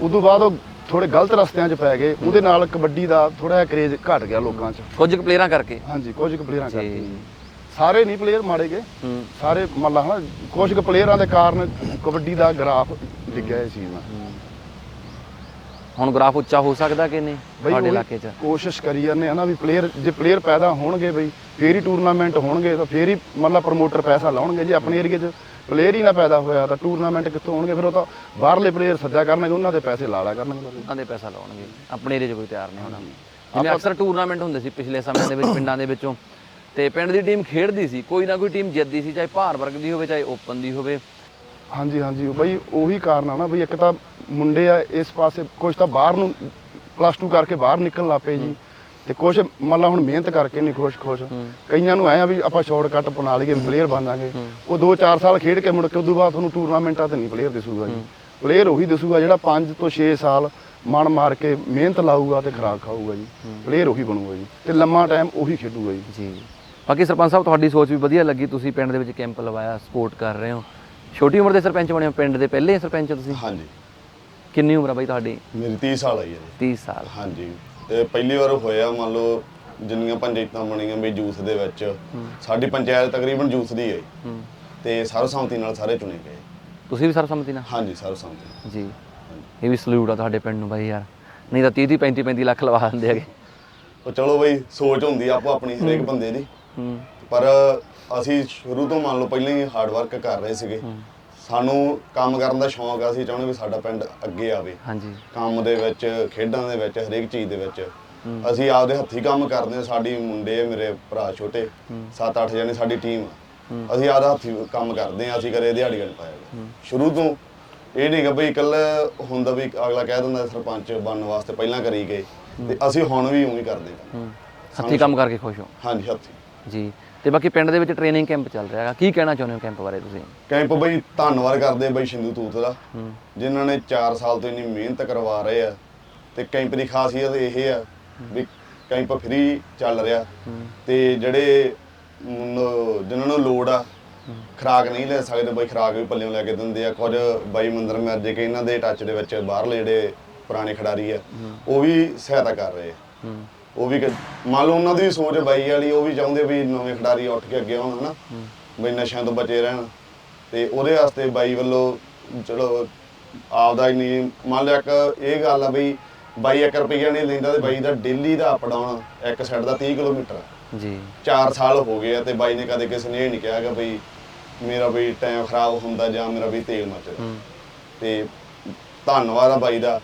ਉਦੋਂ ਬਾਅਦ ਉਹ ਥੋੜੇ ਗਲਤ ਰਸਤਿਆਂ 'ਚ ਪੈ ਗਏ। ਉਹਦੇ ਨਾਲ ਕਬੱਡੀ ਦਾ ਥੋੜਾ ਜਿਹਾ ਕਰੇਜ਼ ਘਟ ਗਿਆ ਲੋਕਾਂ 'ਚ। ਕੁਝ ਕੁ ਪਲੇਅਰਾਂ ਕਰਕੇ। ਹਾਂਜੀ ਕੁਝ ਕੁ ਪਲੇਅਰਾਂ ਕਰਕੇ। ਸਾਰੇ ਨਹੀਂ ਪਲੇਅਰ ਮਾੜੇ ਗਏ। ਸਾਰੇ ਮੰਨ ਲਾ ਹਨਾ ਕੁਝ ਕੁ ਪਲੇਅਰਾਂ ਦੇ ਕਾਰਨ ਕਬੱਡੀ ਦਾ ਗ੍ਰਾਫ ਡਿੱਗਿਆ ਇਸ ਚੀਜ਼ ਨਾਲ। ਹੁਣ ਗ੍ਰਾਫ ਉੱਚਾ ਹੋ ਸਕਦਾ ਕਿ ਨਹੀਂ ਬਈ ਤੁਹਾਡੇ ਇਲਾਕੇ 'ਚ? ਕੋਸ਼ਿਸ਼ ਕਰੀ ਜਾਂਦੇ ਆ ਨਾ ਵੀ ਪਲੇਅਰ ਜੇ ਪਲੇਅਰ ਪੈਦਾ ਹੋਣਗੇ ਬਈ ਫੇਰ ਹੀ ਟੂਰਨਾਮੈਂਟ ਹੋਣਗੇ ਤਾਂ ਫੇਰ ਹੀ ਮਤਲਬ ਪ੍ਰਮੋਟਰ ਪੈਸਾ ਲਾਉਣਗੇ। ਜੇ ਆਪਣੇ ਏਰੀਏ 'ਚ ਪਲੇਅਰ ਹੀ ਨਾ ਪੈਦਾ ਹੋਇਆ ਤਾਂ ਟੂਰਨਾਮੈਂਟ ਕਿੱਥੋਂ ਹੋਣਗੇ? ਫਿਰ ਉਹ ਤਾਂ ਬਾਹਰਲੇ ਪਲੇਅਰ ਸੱਦਿਆ ਕਰਨਗੇ ਉਹਨਾਂ ਦੇ ਪੈਸੇ ਲਾ ਲਿਆ ਕਰਨਗੇ। ਉਹਨਾਂ ਦੇ ਪੈਸਾ ਲਾਉਣਗੇ। ਆਪਣੇ ਏਰੀਏ 'ਚ ਕੋਈ ਤਿਆਰ ਨਹੀਂ ਹੋਣਾ। ਜਿਵੇਂ ਅਕਸਰ ਟੂਰਨਾਮੈਂਟ ਹੁੰਦੇ ਸੀ ਪਿਛਲੇ ਸਮੇਂ ਦੇ ਵਿੱਚ ਪਿੰਡਾਂ ਦੇ ਵਿੱਚੋਂ। ਤੇ ਪਿੰਡ ਦੀ ਟੀਮ ਖੇਡਦੀ ਸੀ ਕੋਈ ਨਾ ਕੋਈ ਟੀਮ ਜਿੱਤਦੀ ਸੀ ਚਾਹੇ ਭਾਰ ਵਰਗ ਦੀ ਹੋਵੇ ਚਾਹੇ ਓਪਨ ਦੀ ਹੋਵੇ। ਹਾਂਜੀ ਹਾਂਜੀ। ਬਈ ਉਹੀ ਕਾਰਨ ਆ ਨਾ ਬਈ ਇੱਕ ਤਾਂ ਮੁੰਡੇ ਆ ਇਸ ਪਾਸੇ ਕੁਝ ਤਾਂ ਬਾਹਰ ਨੂੰ ਪਲੱਸ 2 ਕਰਕੇ ਬਾਹਰ ਨਿਕਲਣ ਲੱਪੇ ਜੀ। ਤੇ ਕੁਝ ਮੰਨ ਲਾ ਹੁਣ ਮਿਹਨਤ ਕਰਕੇ ਨਹੀਂ ਖੁਸ਼ ਖੁਸ਼। ਕਈਆਂ ਨੂੰ ਐ ਆ ਵੀ ਆਪਾਂ ਸ਼ਾਰਟਕਟ ਬਣਾ ਲਈਏ ਪਲੇਅਰ ਬਣ ਜਾਾਂਗੇ। ਉਹ 2-4 ਸਾਲ ਖੇਡ ਕੇ ਮੁੜ ਕੇ ਉਦੋਂ ਬਾਅਦ ਤੁਹਾਨੂੰ ਟੂਰਨਾਮੈਂਟਾਂ ਤੇ ਨਹੀਂ ਪਲੇਅਰ ਦਿਸੂਗਾ ਜੀ। ਪਲੇਅਰ ਉਹੀ ਦਿਸੂਗਾ ਜਿਹੜਾ 5 ਤੋਂ 6 ਸਾਲ ਮਨ ਮਾਰ ਕੇ ਮਿਹਨਤ ਲਾਊਗਾ ਤੇ ਖਰਾਕ ਖਾਊਗਾ ਜੀ। ਪਲੇਅਰ ਉਹੀ ਬਣੂਗਾ ਜੀ। ਤੇ ਲੰਮਾ ਟਾਈਮ ਉਹੀ ਖੇਡੂਗਾ ਜੀ। ਜੀ। ਬਾਕੀ ਸਰਪੰਚ ਸਾਹਿਬ ਤੁਹਾਡੀ ਸੋਚ ਵੀ ਵਧੀਆ ਲੱਗੀ। ਤੁਸੀਂ ਪਿੰਡ ਦੇ ਵਿੱਚ ਕੈਂਪ ਲਵਾਇਆ ਸਪੋਰਟ ਕਰ ਰਹੇ ਹੋ। ਛੋਟੀ ਉਮਰ ਦੇ ਸਰਪੰਚ ਬਣੇ ਹੋ ਪਿੰਡ ਦੇ ਪਹਿਲੇ ਸਰਪੰਚ ਤੁਸੀਂ? ਹਾਂਜੀ। ਕਿੰਨੀ ਉਮਰ ਆ ਬਾਈ ਤੁਹਾਡੀ? ਮੇਰੀ 30 ਸਾਲ ਆਈ ਹੈ ਜੀ। 30 ਸਾਲ। ਹਾਂਜੀ। ਤੇ ਪਹਿਲੀ ਵਾਰ ਹੋਇਆ ਮੰਨ ਲਓ ਜਿੰਨੀਆਂ ਪੰਚਾਇਤਾਂ ਬਣੀਆਂ ਵੀ ਜੂਥ ਦੇ ਵਿੱਚ ਸਾਡੀ ਪੰਚਾਇਤ ਤਕਰੀਬਨ ਜੂਥ ਦੀ ਹੈ। ਹੂੰ। ਤੇ ਨਾਲ ਸਾਰੇ ਚੁਣੇ ਗਏ। ਤੁਸੀਂ ਵੀ ਸਰਬਸੰਮਤੀ ਨਾਲ? ਹਾਂਜੀ ਸਰਬਸੰਮਤੀ ਜੀ। ਇਹ ਵੀ ਸਲੂਟ ਆ ਤੁਹਾਡੇ ਪਿੰਡ ਨੂੰ ਬਾਈ ਯਾਰ। ਨਹੀਂ ਤਾਂ 30 30 35 35 ਲੱਖ ਲਵਾ ਦਿੰਦੇ ਹੈਗੇ। ਉਹ ਚਲੋ ਬਈ ਸੋਚ ਹੁੰਦੀ ਆ ਆਪੋ ਆਪਣੀ ਹਰੇਕ ਬੰਦੇ ਦੀ। ਹੂੰ। ਪਰ ਅਸੀਂ ਸ਼ੁਰੂ ਤੋਂ ਮੰਨ ਲਓ ਪਹਿਲਾਂ ਹੀ ਹਾਰਡ ਵਰਕ ਕਰ ਰਹੇ ਸੀਗੇ। ਸਾਨੂੰ ਕੰਮ ਕਰਨ ਦਾ ਸ਼ੌਂਕ ਆ ਅਸੀਂ ਚਾਹੁੰਦੇ ਵੀ ਸਾਡਾ ਪਿੰਡ ਅੱਗੇ ਆਵੇ। ਹਾਂਜੀ। ਕੰਮ ਦੇ ਵਿੱਚ ਖੇਡਾਂ ਦੇ ਵਿੱਚ ਹਰੇਕ ਚੀਜ਼ ਦੇ ਵਿੱਚ। ਅਸੀਂ ਆਪਦੇ ਹੱਥੀਂ ਕੰਮ ਕਰਦੇ ਹਾਂ ਸਾਡੀ ਮੁੰਡੇ ਮੇਰੇ ਭਰਾ ਛੋਟੇ 7-8 ਜਣੇ ਸਾਡੀ ਟੀਮ ਅਸੀਂ ਆਪਦਾ ਹੱਥੀਂ ਕੰਮ ਕਰਦੇ ਹਾਂ ਅਸੀਂ ਕਰੇ ਦਿਹਾੜੀਆਂ ਨਹੀਂ ਪਾਇਆ ਸ਼ੁਰੂ ਤੋਂ ਇਹ ਨਹੀਂ ਕਿ ਬਈ ਇਕੱਲਾ ਹੁੰਦਾ ਵੀ ਅਗਲਾ ਕਹਿ ਦਿੰਦਾ ਸਰਪੰਚ ਬਣਨ ਵਾਸਤੇ ਪਹਿਲਾਂ ਕਰੀ ਗਏ। ਤੇ ਅਸੀਂ ਹੁਣ ਵੀ ਉਵੇਂ ਕਰਦੇ ਹੂੰ। ਹੱਥੀਂ ਕੰਮ ਕਰਕੇ ਖੁਸ਼ ਹੋ। ਹਾਂਜੀ ਹੱਥੀਂ। ਜੀ। ਤੇ ਬਾਕੀ ਪਿੰਡ ਦੇ ਵਿੱਚ ਟ੍ਰੇਨਿੰਗ ਕੈਂਪ ਚੱਲ ਰਿਹਾ ਹੈਗਾ। ਕੀ ਕਹਿਣਾ ਚਾਹੁੰਦੇ ਹੋ ਕੈਂਪ ਬਾਰੇ ਤੁਸੀਂ? ਕੈਂਪ ਬਈ ਧੰਨਵਾਦ ਕਰਦੇ ਬਈ ਸਿੰਧੂ ਤੂਤ ਦਾ। ਜਿਨ੍ਹਾਂ ਨੇ 4 ਸਾਲ ਤੋਂ ਇੰਨੀ ਮਿਹਨਤ ਕਰਵਾ ਰਹੇ ਆ ਤੇ ਕੈਂਪ ਦੀ ਖਾਸੀਅਤ ਇਹ ਆ ਵੀ ਕੈਂਪ ਫ੍ਰੀ ਚੱਲ ਰਿਹਾ। ਤੇ ਜਿਹੜੇ ਮ, ਜਿਨ੍ਹਾਂ ਨੂੰ ਲੋੜ ਆ ਖਰਾਕ ਨਹੀਂ ਲੈ ਸਕਦੇ ਬਈ ਖਰਾਕ ਵੀ ਪੱਲਿਓਂ ਲੈ ਕੇ ਦਿੰਦੇ ਆ। ਕੁਝ ਬਾਈ ਮੰਦਰ ਮਿਰਜੇ ਕੇ ਇਹਨਾਂ ਦੇ ਟੱਚ ਦੇ ਵਿੱਚ ਬਾਹਰਲੇ ਜਿਹੜੇ ਪੁਰਾਣੇ ਖਿਡਾਰੀ ਆ ਉਹ ਵੀ ਸਹਾਇਤਾ ਕਰ ਰਹੇ ਆ। ਉਹ ਵੀ ਕਿ- ਮੰਨ ਲਓ ਉਹਨਾਂ ਦੀ ਵੀ ਸੋਚ ਬਾਈ ਵਾਲੀ ਉਹ ਵੀ ਚਾਹੁੰਦੇ ਵੀ ਨਵੇਂ ਖਿਡਾਰੀ ਉੱਠ ਕੇ ਅੱਗੇ ਆਉਣ ਹਨਾ? ਬਈ ਨਸ਼ਿਆਂ ਤੋਂ ਬਚੇ ਰਹਿਣ। ਤੇ ਉਹਦੇ ਵਾਸਤੇ ਬਾਈ ਵੱਲੋਂ ਚਲੋ ਆਪਦਾ ਹੀ ਨਹੀਂ ਮੰਨ ਲਿਆ ਇੱਕ ਇਹ ਗੱਲ ਆ ਬਈ ਬਾਈ 1 ਰੁਪਈਆ ਨਹੀਂ ਲੈਂਦਾ ਤੇ ਬਾਈ ਦਾ ਡੇਲੀ ਦਾ ਅਪ ਡਾਊਨ ਇੱਕ ਸਾਈਡ ਦਾ 30 ਕਿਲੋਮੀਟਰ। ਆ। ਜੀ। 4 ਸਾਲ ਹੋ ਗਏ ਆ ਤੇ ਬਾਈ ਨੇ ਕਦੇ ਕਿਸੇ ਨੇ ਇਹ ਨਹੀਂ ਕਿਹਾ ਕਿ ਬਈ ਮੇਰਾ ਵੀ ਟਾਈਮ ਖਰਾਬ ਹੁੰਦਾ ਜਾਂ ਮੇਰਾ ਵੀ ਤੇਲ ਮੱਚਦਾ ਤੇ ਧੰਨਵਾਦ ਆ ਬਾਈ ਦਾ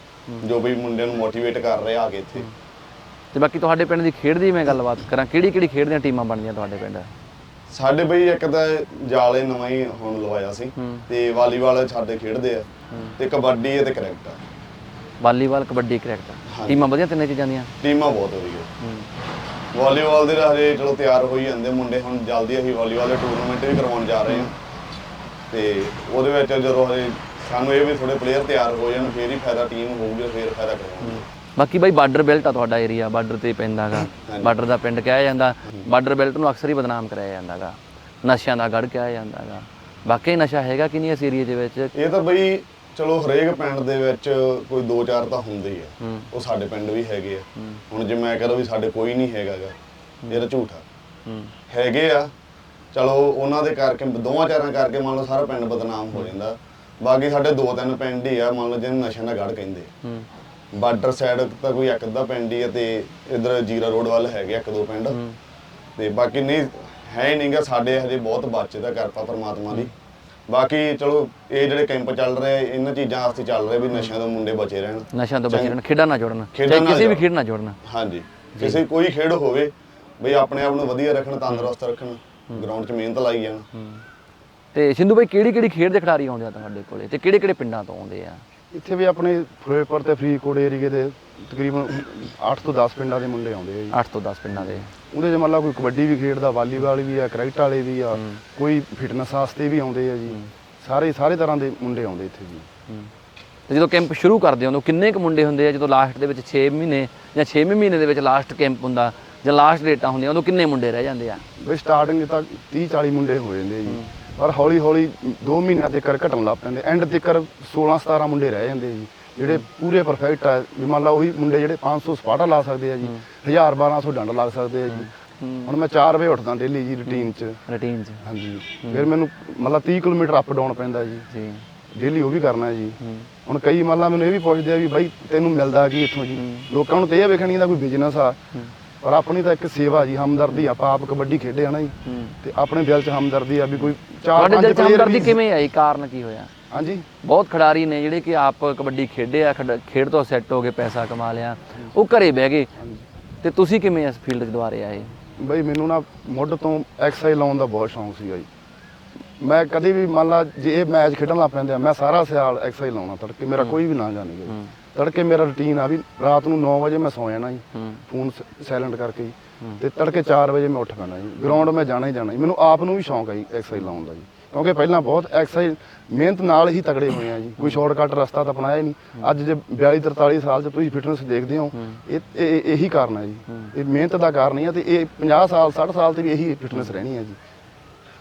ਜੋ ਵੀ ਮੁੰਡਿਆਂ ਨੂੰ ਮੋਟੀਵੇਟ ਕਰ ਰਿਹਾ ਆ ਕੇ ਇੱਥੇ। ਤੇ ਬਾਕੀ ਤੁਹਾਡੇ ਪਿੰਡ ਦੀ ਖੇਡ ਦੀ ਮੈਂ ਗੱਲਬਾਤ ਕਰਾਂ। ਕਿਹੜੀ ਕਿਹੜੀ ਖੇਡ ਦੀਆਂ ਟੀਮਾਂ ਬਣਦੀਆਂ ਤੁਹਾਡੇ ਪਿੰਡ? ਸਾਡੇ ਬਈ ਇੱਕ ਤਾਂ ਜਾਲੇ ਨਵਾਂ ਹੀ ਹੁਣ ਲਵਾਇਆ ਸੀ। ਤੇ ਵਾਲੀਬਾਲ ਸਾਡੇ ਖੇਡਦੇ ਆ ਤੇ ਕਬੱਡੀ ਤੇ ਕ੍ਰਿਕਟ ਆ। Volleyball kabaddi cricket. ਟੀਮਾਂ ਵਧੀਆ ਤਿੰਨੇ ਚੀਜ਼ਾਂ ਦੀਆਂ? ਟੀਮਾਂ ਬਹੁਤ ਵਧੀਆ। ਵਾਲੀਬਾਲ ਦੇ ਹਜੇ ਚਲੋ ਤਿਆਰ ਹੋਈ ਜਾਂਦੇ ਮੁੰਡੇ ਹੁਣ ਜਲਦੀ ਅਸੀਂ ਵਾਲੀਬਾਲ ਦੇ ਟੂਰਨਾਮੈਂਟ ਵੀ ਕਰਵਾਉਣ ਜਾ ਰਹੇ ਹਾਂ ਤੇ ਉਹਦੇ ਵਿੱਚ ਜਦੋਂ ਸਾਨੂੰ ਇਹ ਵੀ ਥੋੜੇ ਪਲੇਅਰ ਤਿਆਰ ਹੋ ਜਾਣ ਫੇਰ ਹੀ ਫਾਇਦਾ ਟੀਮ ਹੋਊਗੀ ਫੇਰ ਫਾਇਦਾ ਕਰਾਂਗੇ ਬਾਕੀ ਬਾਈ ਬਾਰਡਰ ਬੈਲਟ ਆ ਤੁਹਾਡਾ ਏਰੀਆ ਬਾਰਡਰ ਤੇ ਪੈਂਦਾਗਾ। ਬਾਰਡਰ ਦਾ ਪਿੰਡ ਕਿਹਾ ਜਾਂਦਾ। ਬਾਰਡਰ ਬੈਲਟ ਨੂੰ ਅਕਸਰ ਹੀ ਬਦਨਾਮ ਕਰਾਇਆ ਜਾਂਦਾਗਾ। ਨਸ਼ਿਆਂ ਦਾ ਗੜ ਕਿਹਾ ਜਾਂਦਾਗਾ। ਵਾਕਈ ਨਸ਼ਾ ਹੈਗਾ ਕਿ ਨਹੀਂ ਇਸ ਏਰੀਆ ਦੇ ਵਿੱਚ? ਇਹ ਤਾਂ ਬਈ ਚਲੋ ਹਰੇਕ ਪਿੰਡ ਦੇ ਵਿੱਚ ਕੋਈ ਦੋ ਚਾਰ ਤਾਂ ਹੁੰਦੇ ਹੀ ਆ। ਉਹ ਸਾਡੇ ਪਿੰਡ ਵੀ ਹੈਗੇ ਆ। ਹੁਣ ਜੇ ਮੈਂ ਕਹਾਂ ਵੀ ਸਾਡੇ ਕੋਈ ਨਹੀਂ ਹੈਗਾਗਾ ਇਹ ਤਾਂ ਝੂਠ ਆ। ਹੈਗੇ ਆ। ਚਲੋ ਉਹਨਾਂ ਦੇ ਕਰਕੇ ਦੋਵਾਂ ਚਾਰਾਂ ਕਰਕੇ ਮੰਨ ਲਓ ਸਾਰਾ ਪਿੰਡ ਬਦਨਾਮ ਹੋ ਜਾਂਦਾ। ਬਾਕੀ ਸਾਡੇ ਦੋ ਤਿੰਨ ਪਿੰਡ ਹੀ ਆ ਮੰਨ ਲਓ ਜਿਹਨੂੰ ਨਸ਼ਿਆਂ ਦਾ ਗੜ ਕਹਿੰਦੇ ਬਾਰਡਰ ਸਾਈਡ ਤਾਂ ਕੋਈ ਇੱਕ ਅੱਧਾ ਪਿੰਡ ਹੀ ਆ ਤੇ ਇਧਰ ਜੀਰਾ ਰੋਡ ਵੱਲ ਹੈਗੇ ਇੱਕ ਦੋ ਪਿੰਡ। ਤੇ ਬਾਕੀ ਨਹੀਂ ਹੈ ਹੀ ਨਹੀਂਗਾ ਸਾਡੇ ਹਜੇ ਬਹੁਤ ਬਚਦਾ ਕਿਰਪਾ ਪਰਮਾਤਮਾ ਦੀ। ਬਾਕੀ ਚਲੋ ਇਹ ਜਿਹੜੇ ਕੈਂਪ ਚੱਲ ਰਹੇ ਇਹਨਾਂ ਚੀਜ਼ਾਂ ਵਾਸਤੇ ਚੱਲ ਰਹੇ ਵੀ ਨਸ਼ਿਆਂ ਤੋਂ ਮੁੰਡੇ ਬਚੇ ਰਹਿਣ। ਨਸ਼ਿਆਂ ਤੋਂ ਬਚੇ ਰਹਿਣ ਖੇਡਾਂ ਨਾ ਜੋੜਨ। ਚਾਹੇ ਕਿਸੇ ਵੀ। ਖੇਡ ਨਾ ਜੋੜਨ। ਹਾਂਜੀ। ਕਿਸੇ ਕੋਈ ਖੇਡ ਹੋਵੇ ਬਈ ਆਪਣੇ ਆਪ ਨੂੰ ਵਧੀਆ ਰੱਖਣ ਤੰਦਰੁਸਤ ਰੱਖਣ ਗਰਾਊਂਡ 'ਚ ਮਿਹਨਤ ਲਾਈ ਜਾਣ। ਤੇ ਸਿੰਧੂ ਬਾਈ ਕਿਹੜੀ ਕਿਹੜੀ ਖੇਡ ਦੇ ਖਿਡਾਰੀ ਆਉਂਦੇ ਆ ਤੁਹਾਡੇ ਕੋਲੇ? ਤੇ ਕਿਹੜੇ ਕਿਹੜੇ ਪਿੰਡਾਂ ਤੋਂ ਆਉਂਦੇ ਆ? ਇੱਥੇ ਵੀ ਆਪਣੇ ਫਿਰੋਜ਼ਪੁਰ ਤੇ ਫਰੀਦਕੋਟ ਏਰੀਏ ਦੇ ਤਕਰੀਬਨ 8 ਤੋਂ 10 ਪਿੰਡਾਂ ਦੇ ਮੁੰਡੇ ਆਉਂਦੇ ਆ ਜੀ। 8 ਤੋਂ 10 ਪਿੰਡਾਂ ਦੇ। ਉਹਦੇ 'ਚ ਮਤਲਬ ਕੋਈ ਕਬੱਡੀ ਵੀ ਖੇਡਦਾ ਵਾਲੀਬਾਲ ਵੀ ਆ ਕ੍ਰਿਕਟ ਵਾਲੇ ਵੀ ਆ ਕੋਈ ਫਿਟਨੈਸ ਵਾਸਤੇ ਵੀ ਆਉਂਦੇ ਆ ਜੀ। ਸਾਰੇ ਸਾਰੇ ਤਰ੍ਹਾਂ ਦੇ ਮੁੰਡੇ ਆਉਂਦੇ ਇੱਥੇ ਜੀ। ਤੇ ਜਦੋਂ ਕੈਂਪ ਸ਼ੁਰੂ ਕਰਦੇ ਹੋ ਕਿੰਨੇ ਕੁ ਮੁੰਡੇ ਹੁੰਦੇ ਆ ਜਦੋਂ ਲਾਸਟ ਦੇ ਵਿੱਚ 6 ਮਹੀਨੇ ਜਾਂ 6ਵੇਂ ਮਹੀਨੇ ਦੇ ਵਿੱਚ ਲਾਸਟ ਕੈਂਪ ਹੁੰਦਾ ਜਾਂ ਲਾਸਟ ਡੇਟਾਂ ਹੁੰਦੀਆਂ ਉਦੋਂ ਕਿੰਨੇ ਮੁੰਡੇ ਰਹਿ ਜਾਂਦੇ ਆ? ਬਈ ਸਟਾਰਟਿੰਗ ਤਾਂ 30 40 ਮੁੰਡੇ ਹੋ ਜਾਂਦੇ ਜੀ। ਪਰ ਹੌਲੀ ਹੌਲੀ 2 ਮਹੀਨਿਆਂ ਤੱਕ ਘਟਣ ਲੱਗ ਪੈਂਦੇ। ਐਂਡ ਤੱਕ 16 17 ਮੁੰਡੇ ਰਹਿ ਜਾਂਦੇ ਜੀ। ਜਿਹੜੇ ਪੂਰੇ ਪਰਫੈਕਟ ਆ। ਵੀ ਮੰਨ ਲਾ ਉਹੀ ਮੁੰਡੇ ਜਿਹੜੇ 500 ਸਪਾਟਾ ਲਾ ਸਕਦੇ ਆ ਜੀ 1000 1200 ਡੰਡ ਲਾ ਸਕਦੇ ਆ ਜੀ। ਹੁਣ ਮੈਂ 4 ਵਜੇ ਉੱਠਦਾ ਡੇਲੀ ਜੀ ਰੁਟੀਨ 'ਚ। ਰੂਟੀਨ 'ਚ। ਹਾਂਜੀ। ਫਿਰ ਮੈਨੂੰ ਮਤਲਬ 30 ਕਿਲੋਮੀਟਰ ਅਪ ਡਾਊਨ ਪੈਂਦਾ ਜੀ। ਜੀ। ਡੇਲੀ ਉਹ ਵੀ ਕਰਨਾ ਹੈ। ਜੀ ਹੁਣ ਕਈ ਮਤਲਬ ਮੈਨੂੰ ਇਹ ਵੀ ਪੁੱਛਦੇ ਆ ਵੀ ਬਾਈ ਤੈਨੂੰ ਮਿਲਦਾ ਕੀ ਇੱਥੋਂ ਜੀ? ਲੋਕਾਂ ਨੂੰ ਤੇ ਇਹ ਵੇਖਣੀ ਦਾ ਕੋਈ ਬਿਜ਼ਨਸ ਆ। ਪਰ ਆਪਣੀ ਤਾਂ ਇੱਕ ਸੇਵਾ ਜੀ ਹਮਦਰਦੀ ਆਪਾਂ ਆਪ ਕਬੱਡੀ ਖੇਡੇ ਆ ਨਾ ਜੀ। ਤੇ ਆਪਣੇ ਦਿਲ 'ਚ ਹਮਦਰਦੀ ਆ ਵੀ ਕੋਈ ਚਾਰ ਪੰਜ player ਹਮਦਰਦੀ ਕਿਵੇਂ ਆਈ ਕਾਰਨ ਕੀ ਹੋਇਆ? ਹਾਂਜੀ। ਬਹੁਤ ਖਿਡਾਰੀ ਨੇ ਜਿਹੜੇ ਕਿ ਆਪ ਕਬੱਡੀ ਖੇਡੇ ਆ ਖੇਡ- ਤੋਂ ਸੈੱਟ ਹੋ ਕੇ ਪੈਸਾ ਕਮਾ ਲਿਆ। ਉਹ ਘਰੇ ਬਹਿ ਗਏ। ਤੇ ਤੁਸੀਂ ਕਿਵੇਂ ਇਸ ਫੀਲਡ 'ਚ ਦੁਬਾਰੇ ਆਏ? ਬਈ ਮੈਨੂੰ ਨਾ ਮੁੱਢ ਤੋਂ ਐਕਸਰਸਾਈਜ਼ ਲਾਉਣ ਦਾ ਬਹੁਤ ਸ਼ੌਂਕ ਸੀਗਾ ਜੀ। ਮੈਂ ਕਦੇ ਵੀ ਮੰਨ ਲਾ ਜੇ ਇਹ ਮੈਚ ਖੇਡਣ ਲੱਗ ਪੈਂਦੇ ਆ ਮੈਂ ਸਾਰਾ ਸਿਆਲ ਐਕਸਰਸਾਈਜ਼ ਲਾਉਣਾ ਤੜਕੇ ਮੇਰਾ ਕੋਈ ਵੀ ਨਾ ਜਾਣੇ ਤੜਕੇ ਮੇਰਾ ਰੁਟੀਨ ਆ ਵੀ ਰਾਤ ਨੂੰ 9 ਵਜੇ ਮੈਂ ਸੌ ਜਾਣਾ ਜੀ। ਫੋਨ ਸਾਇਲੈਂਟ ਕਰਕੇ ਜੀ। ਤੇ ਤੜਕੇ 4 ਵਜੇ ਮੈਂ ਉੱਠ ਪੈਣਾ ਜੀ। ਗਰਾਊਂਡ ਮੈਂ ਜਾਣਾ ਹੀ ਜਾਣਾ ਜੀ। ਮੈਨੂੰ ਆਪ ਨੂੰ ਵੀ ਸ਼ੌਂਕ ਹੈ ਜੀ ਐਕਸਰਸਾਈਜ਼ ਲਾਉਣ ਦਾ ਜੀ। ਕਿਉਂਕਿ ਪਹਿਲਾਂ ਬਹੁਤ ਐਕਸਰਸਾਈਜ਼ ਮਿਹਨਤ ਨਾਲ ਹੀ ਤਗੜੇ ਹੋਏ ਆ ਜੀ। ਕੋਈ ਸ਼ਾਰਟਕਟ ਰਸਤਾ ਤਾਂ ਅਪਣਾਇਆ ਹੀ ਨਹੀਂ। ਅੱਜ ਜੇ 42 43 ਸਾਲ ਚ ਤੁਸੀਂ ਫਿਟਨੈਸ ਦੇਖਦੇ ਹੋ ਇਹ ਇਹ- ਇਹੀ ਕਾਰਨ ਹੈ ਜੀ। ਇਹ ਮਿਹਨਤ ਦਾ ਕਾਰਨ ਹੀ ਆ ਤੇ ਇਹ 50 ਸਾਲ 60 ਸਾਲ ਤੇ ਵੀ ਇਹੀ ਫਿਟਨੈਸ ਰਹਿਣੀ ਹੈ ਜੀ।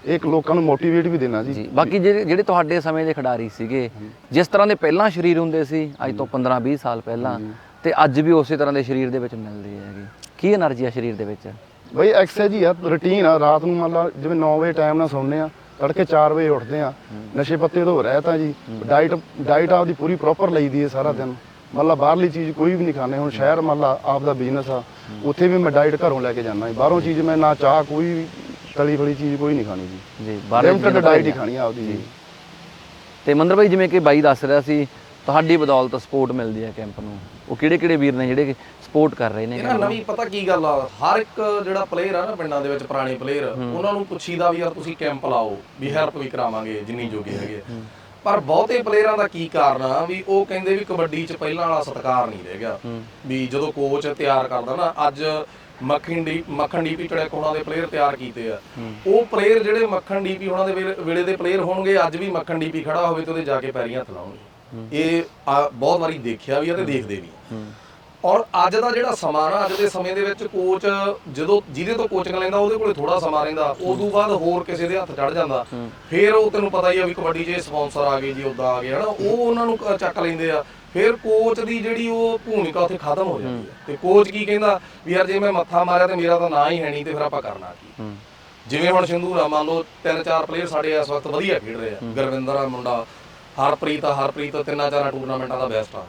ਇੱਕ ਲੋਕਾਂ ਨੂੰ ਮੋਟੀਵੇਟ ਵੀ ਦੇਣਾ ਜੀ। ਬਾਕੀ ਜਿਹੜੇ ਜਿਹੜੇ ਤੁਹਾਡੇ ਸਮੇਂ ਦੇ ਖਿਡਾਰੀ ਸੀਗੇ ਜਿਸ ਤਰ੍ਹਾਂ ਦੇ ਪਹਿਲਾਂ ਸਰੀਰ ਹੁੰਦੇ ਸੀ ਅੱਜ ਤੋਂ 15 20 ਸਾਲ ਪਹਿਲਾਂ ਤੇ ਅੱਜ ਵੀ ਉਸੇ ਤਰ੍ਹਾਂ ਦੇ ਸਰੀਰ ਦੇ ਵਿੱਚ ਮਿਲਦੀ ਹੈਗੀ। ਕੀ એનર્ਜੀ ਆ ਸਰੀਰ ਦੇ ਵਿੱਚ? ਬਈ ਐਕਸਰਸਾਈਜ਼ ਹੀ ਆ ਰੁਟੀਨ ਆ। ਰਾਤ ਨੂੰ ਮੰਨ ਲਾ ਜਿਵੇਂ 9 ਵਜੇ ਟਾਈਮ ਨਾਲ ਸੌਂਦੇ ਆ ਤੜਕੇ 4 ਵਜੇ ਉੱਠਦੇ ਆ। ਨਸ਼ੇ ਪੱਤੇ ਤੋਂ ਰਹਿਤਾ ਜੀ ਡਾਈਟ ਡਾਈਟ ਆਪਦੀ ਪੂਰੀ ਪ੍ਰੋਪਰ ਲਈਦੀ ਹੈ ਸਾਰਾ ਦਿਨ। ਮੰਨ ਲਾ ਬਾਹਰਲੀ ਚੀਜ਼ ਕੋਈ ਵੀ ਨਹੀਂ ਖਾਣੇ ਹੁਣ ਸ਼ਹਿਰ ਮੰਨ ਲਾ ਆਪ ਬਿਜ਼ਨਸ ਆ ਉੱਥੇ ਵੀ ਮੈਂ ਡਾਈਟ ਘਰੋਂ ਲੈ ਕੇ ਜਾਂਦਾ ਬਾਹਰੋਂ ਚੀਜ਼ ਮੈਂ ਨਾ ਚਾਹ ਕੋਈ ਵੀ ਤਲੀ ਫਲੀ ਚੀਜ਼ ਕੋਈ ਨਹੀਂ ਖਾਣੀ ਜੀ। ਜੀ ਬਾਹਰਲੇ ਲਿਮਟਡ ਡਾਈਟ ਹੀ ਖਾਣੀ ਆ ਆਪਦੀ ਜੀ। ਤੇ ਮੰਦਰ ਭਾਈ ਜਿਵੇਂ ਕਿ ਬਾਈ ਦੱਸ ਰਿਹਾ ਸੀ ਤੁਹਾਡੀ ਬਦੌਲਤ ਸਪੋਰਟ ਮਿਲਦੀ ਹੈ ਕੈਂਪ ਨੂੰ। ਉਹ ਕਿਹੜੇ ਕਿਹੜੇ ਵੀਰ ਨੇ ਜਿਹੜੇ ਸਪੋਰਟ ਕਰ ਰਹੇ ਨੇ ਇਹਨਾਂ ਨਵੀਂ ਪਤਾ ਕੀ ਗੱਲ ਆ ਹਰ ਇੱਕ ਜਿਹੜਾ ਪਲੇਅਰ ਆ ਨਾ ਪਿੰਡਾਂ ਦੇ ਵਿੱਚ ਪੁਰਾਣੇ ਪਲੇਅਰ ਉਹਨਾਂ ਨੂੰ ਪੁੱਛੀਦਾ ਵੀ ਯਾਰ ਤੁਸੀਂ ਕੈਂਪ ਲਾਓ ਵੀ ਹੈਲਪ ਵੀ ਕਰਾਵਾਂਗੇ ਜਿੰਨੀ ਜੋਗੇ ਹੈਗੇ। ਪਰ ਬਹੁਤੇ ਪਲੇਅਰਾਂ ਦਾ ਕੀ ਕਾਰਨ ਆ ਵੀ ਉਹ ਕਹਿੰਦੇ ਵੀ ਕਬੱਡੀ 'ਚ ਪਹਿਲਾਂ ਵਾਲਾ ਸਤਿਕਾਰ ਨਹੀਂ ਰਹਿ ਗਿਆ। ਵੀ ਜਦੋਂ ਕੋਚ ਤਿਆਰ ਕਰਦਾ ਨਾ ਅੱਜ ਮੱਖਣ ਡੀ ਮੱਖਣ ਡੀਪੀ ਉਹਨਾਂ ਦੇ ਪਲੇਅਰ ਤਿਆਰ ਕੀਤੇ ਆ। ਉਹ ਪਲੇਅਰ ਜਿਹੜੇ ਮੱਖਣ ਡੀਪੀ ਉਹਨਾਂ ਦੇ ਵੇਲੇ- ਵੇਲੇ ਦੇ ਪਲੇਅਰ ਹੋਣਗੇ ਅੱਜ ਵੀ ਮੱਖਣ ਡੀਪੀ ਖੜਾ ਹੋਵੇ ਤੇ ਉਹਦੇ ਜਾ ਕੇ ਪੈਰੀਂ ਹੱਥ ਲਾਉਣਗੇ। ਇਹ ਆ, ਬਹੁਤ ਵਾਰੀ ਦੇਖਿਆ ਵੀ ਆ ਤੇ ਦੇਖਦੇ ਵੀ ਆ। ਔਰ ਅੱਜ ਦਾ ਜਿਹੜਾ ਸਮਾਂ ਨਾ ਅੱਜ ਦੇ ਸਮੇਂ ਦੇ ਵਿੱਚ ਕੋਚ ਜਦੋਂ ਜਿਹਦੇ ਤੋਂ ਕੋਚਿੰਗ ਲੈਂਦਾ ਉਹਦੇ ਕੋਲੇ ਥੋੜਾ ਸਮਾਂ ਰਹਿੰਦਾ। ਉਦੋਂ ਬਾਅਦ ਹੋਰ ਕਿਸੇ ਦੇ ਹੱਥ ਚੜ ਜਾਂਦਾ। ਫਿਰ ਉਹ ਤੈਨੂੰ ਪਤਾ ਹੀ ਆ ਵੀ ਕਬੱਡੀ 'ਚ ਸਪਾਂਸਰ ਆ ਗਏ ਜੀ ਉਦਾਂ ਆ ਗਏ ਹਨਾ। ਉਹ ਉਹਨਾਂ ਨੂੰ ਕ- ਚੱਕ ਲੈਂਦੇ ਆ। ਫਿਰ ਕੋਚ ਦੀ ਜਿਹੜੀ ਉਹ ਭੂਮਿਕਾ ਉੱਥੇ ਖਤਮ ਹੋ ਜਾਂਦੀ ਹੈ। ਤੇ ਕੋਚ ਕੀ ਕਹਿੰਦਾ ਵੀ ਯਾਰ ਜੇ ਮੈਂ ਮੱਥਾ ਮਾਰਿਆ ਤੇ ਮੇਰਾ ਤਾਂ ਨਾਂ ਹੀ ਹੈ ਨਹੀਂ ਤੇ ਫਿਰ ਆਪਾਂ ਕਰਨਾ ਕੀ? ਜਿਵੇਂ ਹੁਣ ਸਿੰਧੂ ਆ ਮੰਨ ਲਓ ਤਿੰਨ ਚਾਰ ਪਲੇਅਰ ਸਾਡੇ ਇਸ ਵਕਤ ਵਧੀਆ ਖੇਡ ਰਹੇ ਆ। ਗੁਰਵਿੰਦਰ ਆ ਮੁੰਡਾ ਹਰਪ੍ਰੀਤ ਆ ਹਰਪ੍ਰੀਤ ਤਿੰਨਾਂ ਚਾਰਾਂ ਟੂਰਨਾਮੈਂਟਾਂ ਦਾ ਬੈਸਟ ਆ।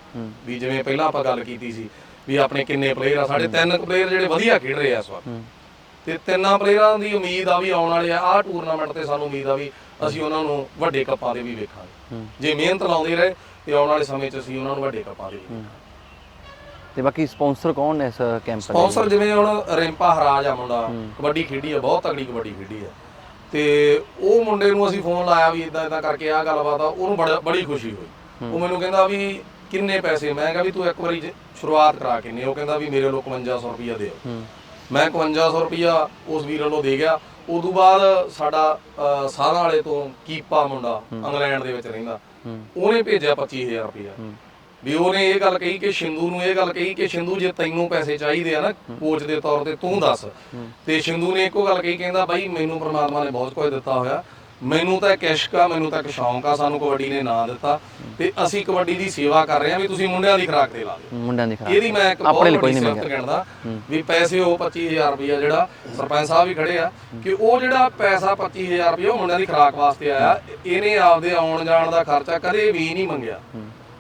ਵੀ ਜਿਵੇਂ ਪਹਿਲਾਂ ਆਪਾਂ ਗੱਲ ਕੀਤੀ ਸੀ ਵੀ ਆਪਣੇ ਕਿੰਨੇ ਪਲੇਅਰ ਆ ਸਾਡੇ ਤਿੰਨ ਪਲੇਅਰ ਜਿਹੜੇ ਵਧੀਆ ਖੇਡ ਰਹੇ ਆ ਇਸ ਵਕਤ। ਤੇ ਤਿੰਨਾਂ ਪਲੇਅਰਾਂ ਦੀ ਉਮੀਦ ਆ ਵੀ ਆਉਣ ਵਾਲੇ ਆ ਆਹ ਟੂਰਨਾਮੈਂਟ ਤੇ ਸਾਨੂੰ ਉਮੀਦ ਆ ਵੀ ਅਸੀਂ ਉਹਨਾਂ ਨੂੰ ਵੱਡੇ ਕੱਪਾਂ ਦੇ ਵੀ ਵੇਖਾਂਗੇ। ਜੇ ਮਿਹਨਤ ਲਾਉਂਦੇ ਰਹੇ ਤੇ ਆਉਣ ਵਾਲੇ ਸਮੇਂ 'ਚ ਅਸੀਂ ਉਹਨਾਂ ਨੂੰ ਵੱਡੇ ਕੱਪਾਂ ਦੇ ਤੇ ਬਾਕੀ ਸਪਾਂਸਰ ਕੌਣ ਨੇ ਇਸ ਕੈਂਪ ਦੇ ਸਪਾਂਸਰ ਜਿਵੇਂ ਹੁਣ ਰਿੰਪਾ ਹਰਾਜ ਆ ਮੁੰਡਾ ਕਬੱਡੀ ਖੇਡੀ ਆ ਬਹੁਤ ਤਗੜੀ ਕਬੱਡੀ ਖੇਡੀ ਆ। ਤੇ ਉਹ ਮੁੰਡੇ ਨੂੰ ਅਸੀਂ ਫੋਨ ਲਾਇਆ ਵੀ ਇਦਾਂ ਇਦਾਂ ਕਰਕੇ ਆ ਗੱਲਬਾਤ ਆ ਉਹਨੂੰ ਬੜਾ ਖੁਸ਼ੀ ਹੋਈ। ਉਹ ਮੈਨੂੰ ਕਹਿੰਦਾ ਵੀ ਕਿੰਨੇ ਪੈਸੇ? ਮੈਂ ਕਿਹਾ ਵੀ ਤੂੰ ਇੱਕ ਵਾਰੀ ਸ਼ੁਰੂਆਤ ਕਰਾ ਕਿੰਨੇ ਉਹ ਕਹਿੰਦਾ ਵੀ ਮੇਰੇ ਲੋਕ 5500 ਰੁਪਇਆ ਦਿਓ ਮੈਂ 5500 ਰੁਪਇਆ ਉਸ ਵੀਰ ਵੱਲੋਂ ਦੇ ਗਿਆ। ਉਦੋਂ ਬਾਅਦ ਸਾਡਾ ਸਾਧਾਂ ਵਾਲੇ ਤੋਂ ਕੀਪਾ ਮੁੰਡਾ ਇੰਗਲੈਂਡ ਦੇ ਵਿੱਚ ਰਹਿੰਦਾ। ਉਹਨੇ ਭੇਜਿਆ 25000 ਰੁਪਇਆ ਵੀ ਉਹਨੇ ਇਹ ਗੱਲ ਕਹੀ ਕਿ ਸ਼ਿੰਦੂ ਨੂੰ ਇਹ ਗੱਲ ਕਹੀ ਕਿ ਸ਼ਿੰਦੂ ਜੇ ਤੈਨੂੰ ਪੈਸੇ ਚਾਹੀਦੇ ਆ ਨਾ ਕੋਚ ਦੇ ਤੌਰ ਤੇ ਤੂੰ ਦੱਸ। ਤੇ ਸ਼ਿੰਦੂ ਨੇ ਇੱਕੋ ਗੱਲ ਕਹੀ ਕਹਿੰਦਾ ਬਾਈ ਮੈਨੂੰ ਪ੍ਰਮਾਤਮਾ ਨੇ ਬਹੁਤ ਕੁਝ ਦਿੱਤਾ ਹੋਇਆ। ਮੈਨੂੰ ਤਾਂ ਆ ਮੈਨੂੰ ਤਾਂ ਇੱਕ ਸ਼ੌਂਕ ਆ ਸਾਨੂੰ ਕਬੱਡੀ ਨੇ ਨਾਂ ਦਿੱਤਾ ਤੇ ਅਸੀਂ ਕਬੱਡੀ ਦੀ ਸੇਵਾ ਕਰ ਰਹੇ ਹਾਂ ਵੀ ਤੁਸੀਂ ਮੁੰਡਿਆਂ ਦੀ ਖੁਰਾਕ ਤੇ ਲਾ ਦਿਓ। ਮੁੰਡਿਆਂ ਦੀ ਖਰਾਬ ਇਹਦੀ ਮੈਂ ਇੱਕ ਆਪਣੇ ਲਈ ਕੋਈ ਨਹੀਂ ਵੀ ਪੈਸੇ ਉਹ 25000 ਰੁਪਇਆ ਜਿਹੜਾ ਸਰਪੰਚ ਸਾਹਿਬ ਵੀ ਖੜੇ ਆ ਕਿ ਉਹ ਜਿਹੜਾ ਪੈਸਾ 25000 ਰੁਪਇਆ ਉਹ ਮੁੰਡਿਆਂ ਦੀ ਖੁਰਾਕ ਵਾਸਤੇ ਆਇਆ ਇਹਨੇ ਆਪਦੇ ਆਉਣ ਜਾਣ ਦਾ ਖਰਚਾ ਕਦੇ ਵੀ ਨਹੀਂ ਮੰਗਿਆ।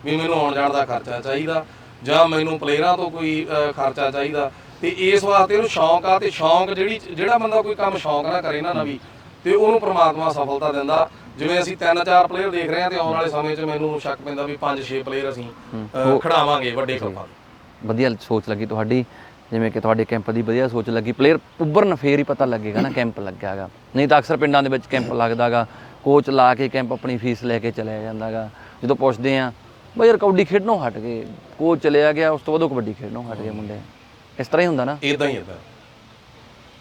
ਵੀ ਮੈਨੂੰ ਆਉਣ ਜਾਣ ਦਾ ਖਰਚਾ ਚਾਹੀਦਾ ਜਾਂ ਮੈਨੂੰ ਪਲੇਅਰਾਂ ਤੋਂ ਕੋਈ ਖਰਚਾ ਚਾਹੀਦਾ ਤੇ ਇਸ ਵਾਸਤੇ ਇਹਨੂੰ ਸ਼ੌਂਕ ਆ ਤੇ ਸ਼ੌਂਕ ਜਿਹੜੀ ਜਿਹੜਾ ਬੰਦਾ ਕੋਈ ਕੰਮ ਸ਼ੌਂਕ ਨਾਲ ਕਰੇ ਨਾ ਨਵੀਂ ਤੇ ਉਹਨੂੰ ਪ੍ਰਮਾਤਮਾ ਸਫਲਤਾ ਦਿੰਦਾ। ਜਿਵੇਂ ਅਸੀਂ ਤਿੰਨ ਚਾਰ ਪਲੇਅਰ ਦੇਖ ਰਹੇ ਹਾਂ ਤੇ ਆਉਣ ਵਾਲੇ ਸਮੇਂ 'ਚ ਮੈਨੂੰ ਸ਼ੱਕ ਪੈਂਦਾ ਵੀ 5-6 ਪਲੇਅਰ ਅਸੀਂ ਅਹ, ਖਿਡਾਵਾਂਗੇ ਵੱਡੇ ਕਲੱਬਾਂ ਦੇ ਵਧੀਆ ਸੋਚ ਲੱਗੀ ਤੁਹਾਡੀ ਜਿਵੇਂ ਕਿ ਤੁਹਾਡੇ ਕੈਂਪ ਦੀ ਵਧੀਆ ਸੋਚ ਲੱਗੀ। ਪਲੇਅਰ ਉੱਭਰਨ ਫੇਰ ਹੀ ਪਤਾ ਲੱਗੇਗਾ ਨਾ ਕੈਂਪ ਲੱਗਿਆਗਾ। ਨਹੀਂ ਤਾਂ ਅਕਸਰ ਪਿੰਡਾਂ ਦੇ ਵਿੱਚ ਕੈਂਪ ਲੱਗਦਾਗਾ। ਕੋਚ ਲਾ ਕੇ ਕੈਂਪ ਆਪਣੀ ਫੀਸ ਲੈ ਕੇ ਚਲਿਆ ਜਾਂਦਾਗਾ। ਜਦੋਂ ਪੁੱਛਦੇ ਆ ਬਈ ਯਾਰ ਕਬੱਡੀ ਖੇਡਣੋਂ ਹਟ ਗਏ। ਕੋਚ ਚਲਿਆ ਗਿਆ ਉਸ ਤੋਂ ਬਾਅਦ ਉਹ ਕਬੱਡੀ ਖੇਡਣੋਂ ਹਟ ਗਏ ਮੁੰਡੇ। ਇਸ ਤਰ੍ਹਾਂ ਹੀ ਹੁੰਦਾ ਨਾ? ਇਦਾਂ ਹੀ ਇਦਾਂ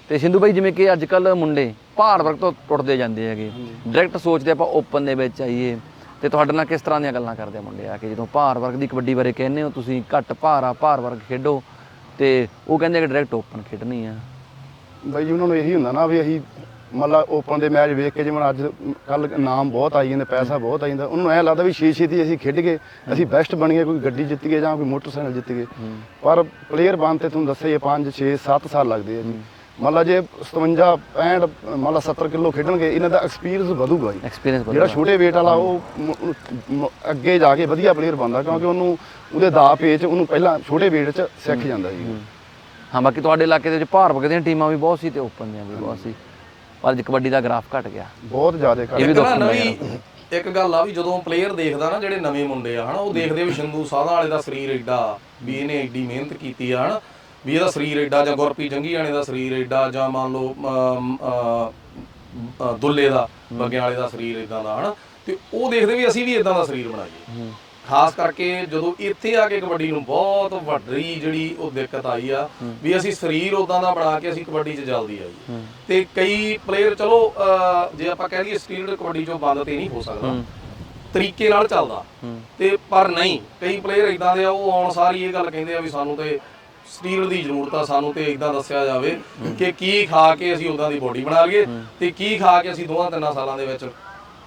ਤੇ ਸਿੰਧੂ ਬਾਈ ਜਿਵੇਂ ਕਿ ਅੱਜ ਕੱਲ ਮੁੰਡੇ ਭਾਰ ਵਰਗ ਤੋਂ ਟੁੱਟਦੇ ਜਾਂਦੇ ਹੈਗੇ। ਡਾਇਰੈਕਟ ਸੋਚਦੇ ਆਪਾਂ ਓਪਨ ਦੇ ਵਿੱਚ ਆਈਏ। ਤੇ ਤੁਹਾਡੇ ਨਾਲ ਕਿਸ ਤਰ੍ਹਾਂ ਦੀਆਂ ਗੱਲਾਂ ਕਰਦੇ ਆ ਮੁੰਡੇ ਆ ਕੇ? ਜਦੋਂ ਭਾਰ ਵਰਗ ਦੀ ਕਬੱਡੀ ਬਾਰੇ ਕਹਿੰਦੇ ਹੋ ਤੁਸੀਂ ਘੱਟ ਭਾਰ ਆ ਭਾਰ ਵਰਗ ਖੇਡੋ। ਤੇ ਉਹ ਕਹਿੰਦੇ ਕਿ ਡਾਇਰੈਕਟ ਓਪਨ ਖੇਡਣੀ ਆ। ਬਾਈ ਜੀ ਉਹਨਾਂ ਨੂੰ ਇਹੀ ਹੁੰਦਾ ਨਾ ਵੀ ਅਸੀਂ ਮਤਲਬ ਓਪਨ ਦੇ ਮੈਚ ਵੇਖ ਕੇ ਜਿਵੇਂ ਅੱਜ ਕੱਲ ਨਾਮ ਬਹੁਤ ਆਈ ਜਾਂਦੇ ਪੈਸਾ ਬਹੁਤ ਆਈ ਜਾਂਦਾ। ਉਹਨੂੰ ਐ ਲੱਗਦਾ ਵੀ ਛੇ ਛੇਤੀ ਅਸੀਂ ਖੇਡ ਗਏ ਅਸੀਂ ਬੈਸਟ ਬਣੀਏ ਕੋਈ ਗੱਡੀ ਜਿੱਤ ਗਏ ਜਾਂ ਕੋਈ ਮੋਟਰਸਾਈਕਲ ਜਿੱਤ ਗਏ। ਪਰ ਪਲੇਅਰ ਬਣ ਤੇ ਤੁਹਾਨੂੰ ਦੱਸਿਆ ਹੀ 5 6 7 ਸਾਲ ਲੱਗਦੇ ਆ ਜੀ। ਮੰਨ ਲਾ ਜੇ 57 65 ਮੰਨ ਲਾ 70 ਕਿਲੋ ਖੇਡਣਗੇ ਇਹਨਾਂ ਦਾ ਐਕਸਪੀਰੀਅੰਸ ਵਧੂਗਾ ਜੀ। ਐਕਸਪੀਰੀਅੰਸ ਜਿਹੜਾ ਛੋਟੇ weight ਵਾਲਾ ਉਹ ਅੱਗੇ ਜਾ ਕੇ ਵਧੀਆ ਪਲੇਅਰ ਬਣਦਾ ਕਿਉਂਕਿ ਉਹਨੂੰ ਉਹਦੇ ਦਾ ਪੇਚ ਉਹਨੂੰ ਪਹਿਲਾਂ ਛੋਟੇ weight 'ਚ ਸਿੱਖ ਜਾਂਦਾ ਜੀ। ਹਾਂ। ਬਾਕੀ ਤੁਹਾਡੇ ਇਲਾਕੇ ਦੇ ਵਿੱਚ ਭਾਰ ਵਗਦੀਆਂ ਟੀਮਾਂ ਵੀ ਬਹੁਤ ਸੀ ਤੇ ਓਪਨ ਦੀਆਂ ਵੀ ਬਹੁਤ ਸੀ। ਪਰ ਅੱਜ ਕਬੱਡੀ ਦਾ ਗ੍ਰਾਫ ਘਟ ਗਿਆ। ਬਹੁਤ ਜ਼ਿਆਦਾ ਇਹ ਘੱਟ ਵੀ ਇੱਕ ਗੱਲ ਆ ਵੀ ਜਦੋਂ ਪਲੇਅਰ ਦੇਖਦਾ ਨਾ ਜਿਹੜੇ ਨਵੇਂ ਮੁੰਡੇ ਆ ਹਨਾ ਉਹ ਦੇਖਦੇ ਵੀ ਸਿੰਧੂ ਸਾਧਾ ਵਾਲੇ ਦਾ ਸਰੀਰ ਏਡਾ ਵੀ ਇਹਨੇ ਏਡੀ ਮਿਹਨਤ ਕੀਤੀ ਆ ਹਨਾ। ਵੀ ਇਹਦਾ ਸਰੀਰ ਏਡਾ ਜਾਂ ਗੁਰਪ੍ਰੀਤ ਜੰਗੀ ਵਾਲੇ ਦਾ ਸਰੀਰ ਏਡਾ ਜਾਂ ਮੰਨ ਲਓ ਦੁੱਲੇ ਦਾ ਬੱਗਿਆਂ ਵਾਲੇ ਦਾ ਸਰੀਰ ਇਦਾਂ ਦਾ ਹਨਾ? ਤੇ ਉਹ ਦੇਖਦੇ ਵੀ ਅਸੀਂ ਵੀ ਇਦਾਂ ਦਾ ਸਰੀਰ ਬਣਾਈਏ। ਖਾਸ ਕਰਕੇ ਜਦੋਂ ਇੱਥੇ ਆ ਕੇ ਕਬੱਡੀ ਨੂੰ ਬਹੁਤ ਵੱਡੀ ਜਿਹੜੀ ਉਹ ਦਿੱਕਤ ਆਈ ਆ ਵੀ ਅਸੀਂ ਸਰੀਰ ਉਦਾਂ ਦਾ ਬਣਾ ਕੇ ਅਸੀਂ ਕਬੱਡੀ 'ਚ ਜਲਦੀ ਆਈ ਤੇ ਕਈ ਪਲੇਅਰ ਚਲੋ ਜੇ ਆਪਾਂ ਕਹਿ ਲਈਏ ਸਟੀਲ ਕਬੱਡੀ 'ਚੋਂ ਬੰਦ ਤੇ ਨਹੀਂ ਹੋ ਸਕਦਾ। ਤਰੀਕੇ ਨਾਲ ਚੱਲਦਾ। ਤੇ ਪਰ ਨਹੀਂ ਕਈ ਪਲੇਅਰ ਇਦਾਂ ਦੇ ਆ ਉਹ ਆਉਣ ਸਾਰੀ ਇਹ ਗੱਲ ਕਹਿੰਦੇ ਆ ਵੀ ਸਾਨੂੰ ਤੇ ਸਟੀਲ ਦੀ ਜ਼ਰੂਰਤ ਆ ਸਾਨੂੰ ਤੇ ਇਦਾਂ ਦੱਸਿਆ ਜਾਵੇ ਕਿ ਕੀ ਖਾ ਕੇ ਅਸੀਂ ਉਦਾਂ ਦੀ ਬੋਡੀ ਬਣਾ ਲਈਏ ਤੇ ਕੀ ਖਾ ਕੇ ਅਸੀਂ ਦੋਹਾਂ ਤਿੰਨਾਂ ਸਾਲਾਂ ਦੇ ਵਿੱਚ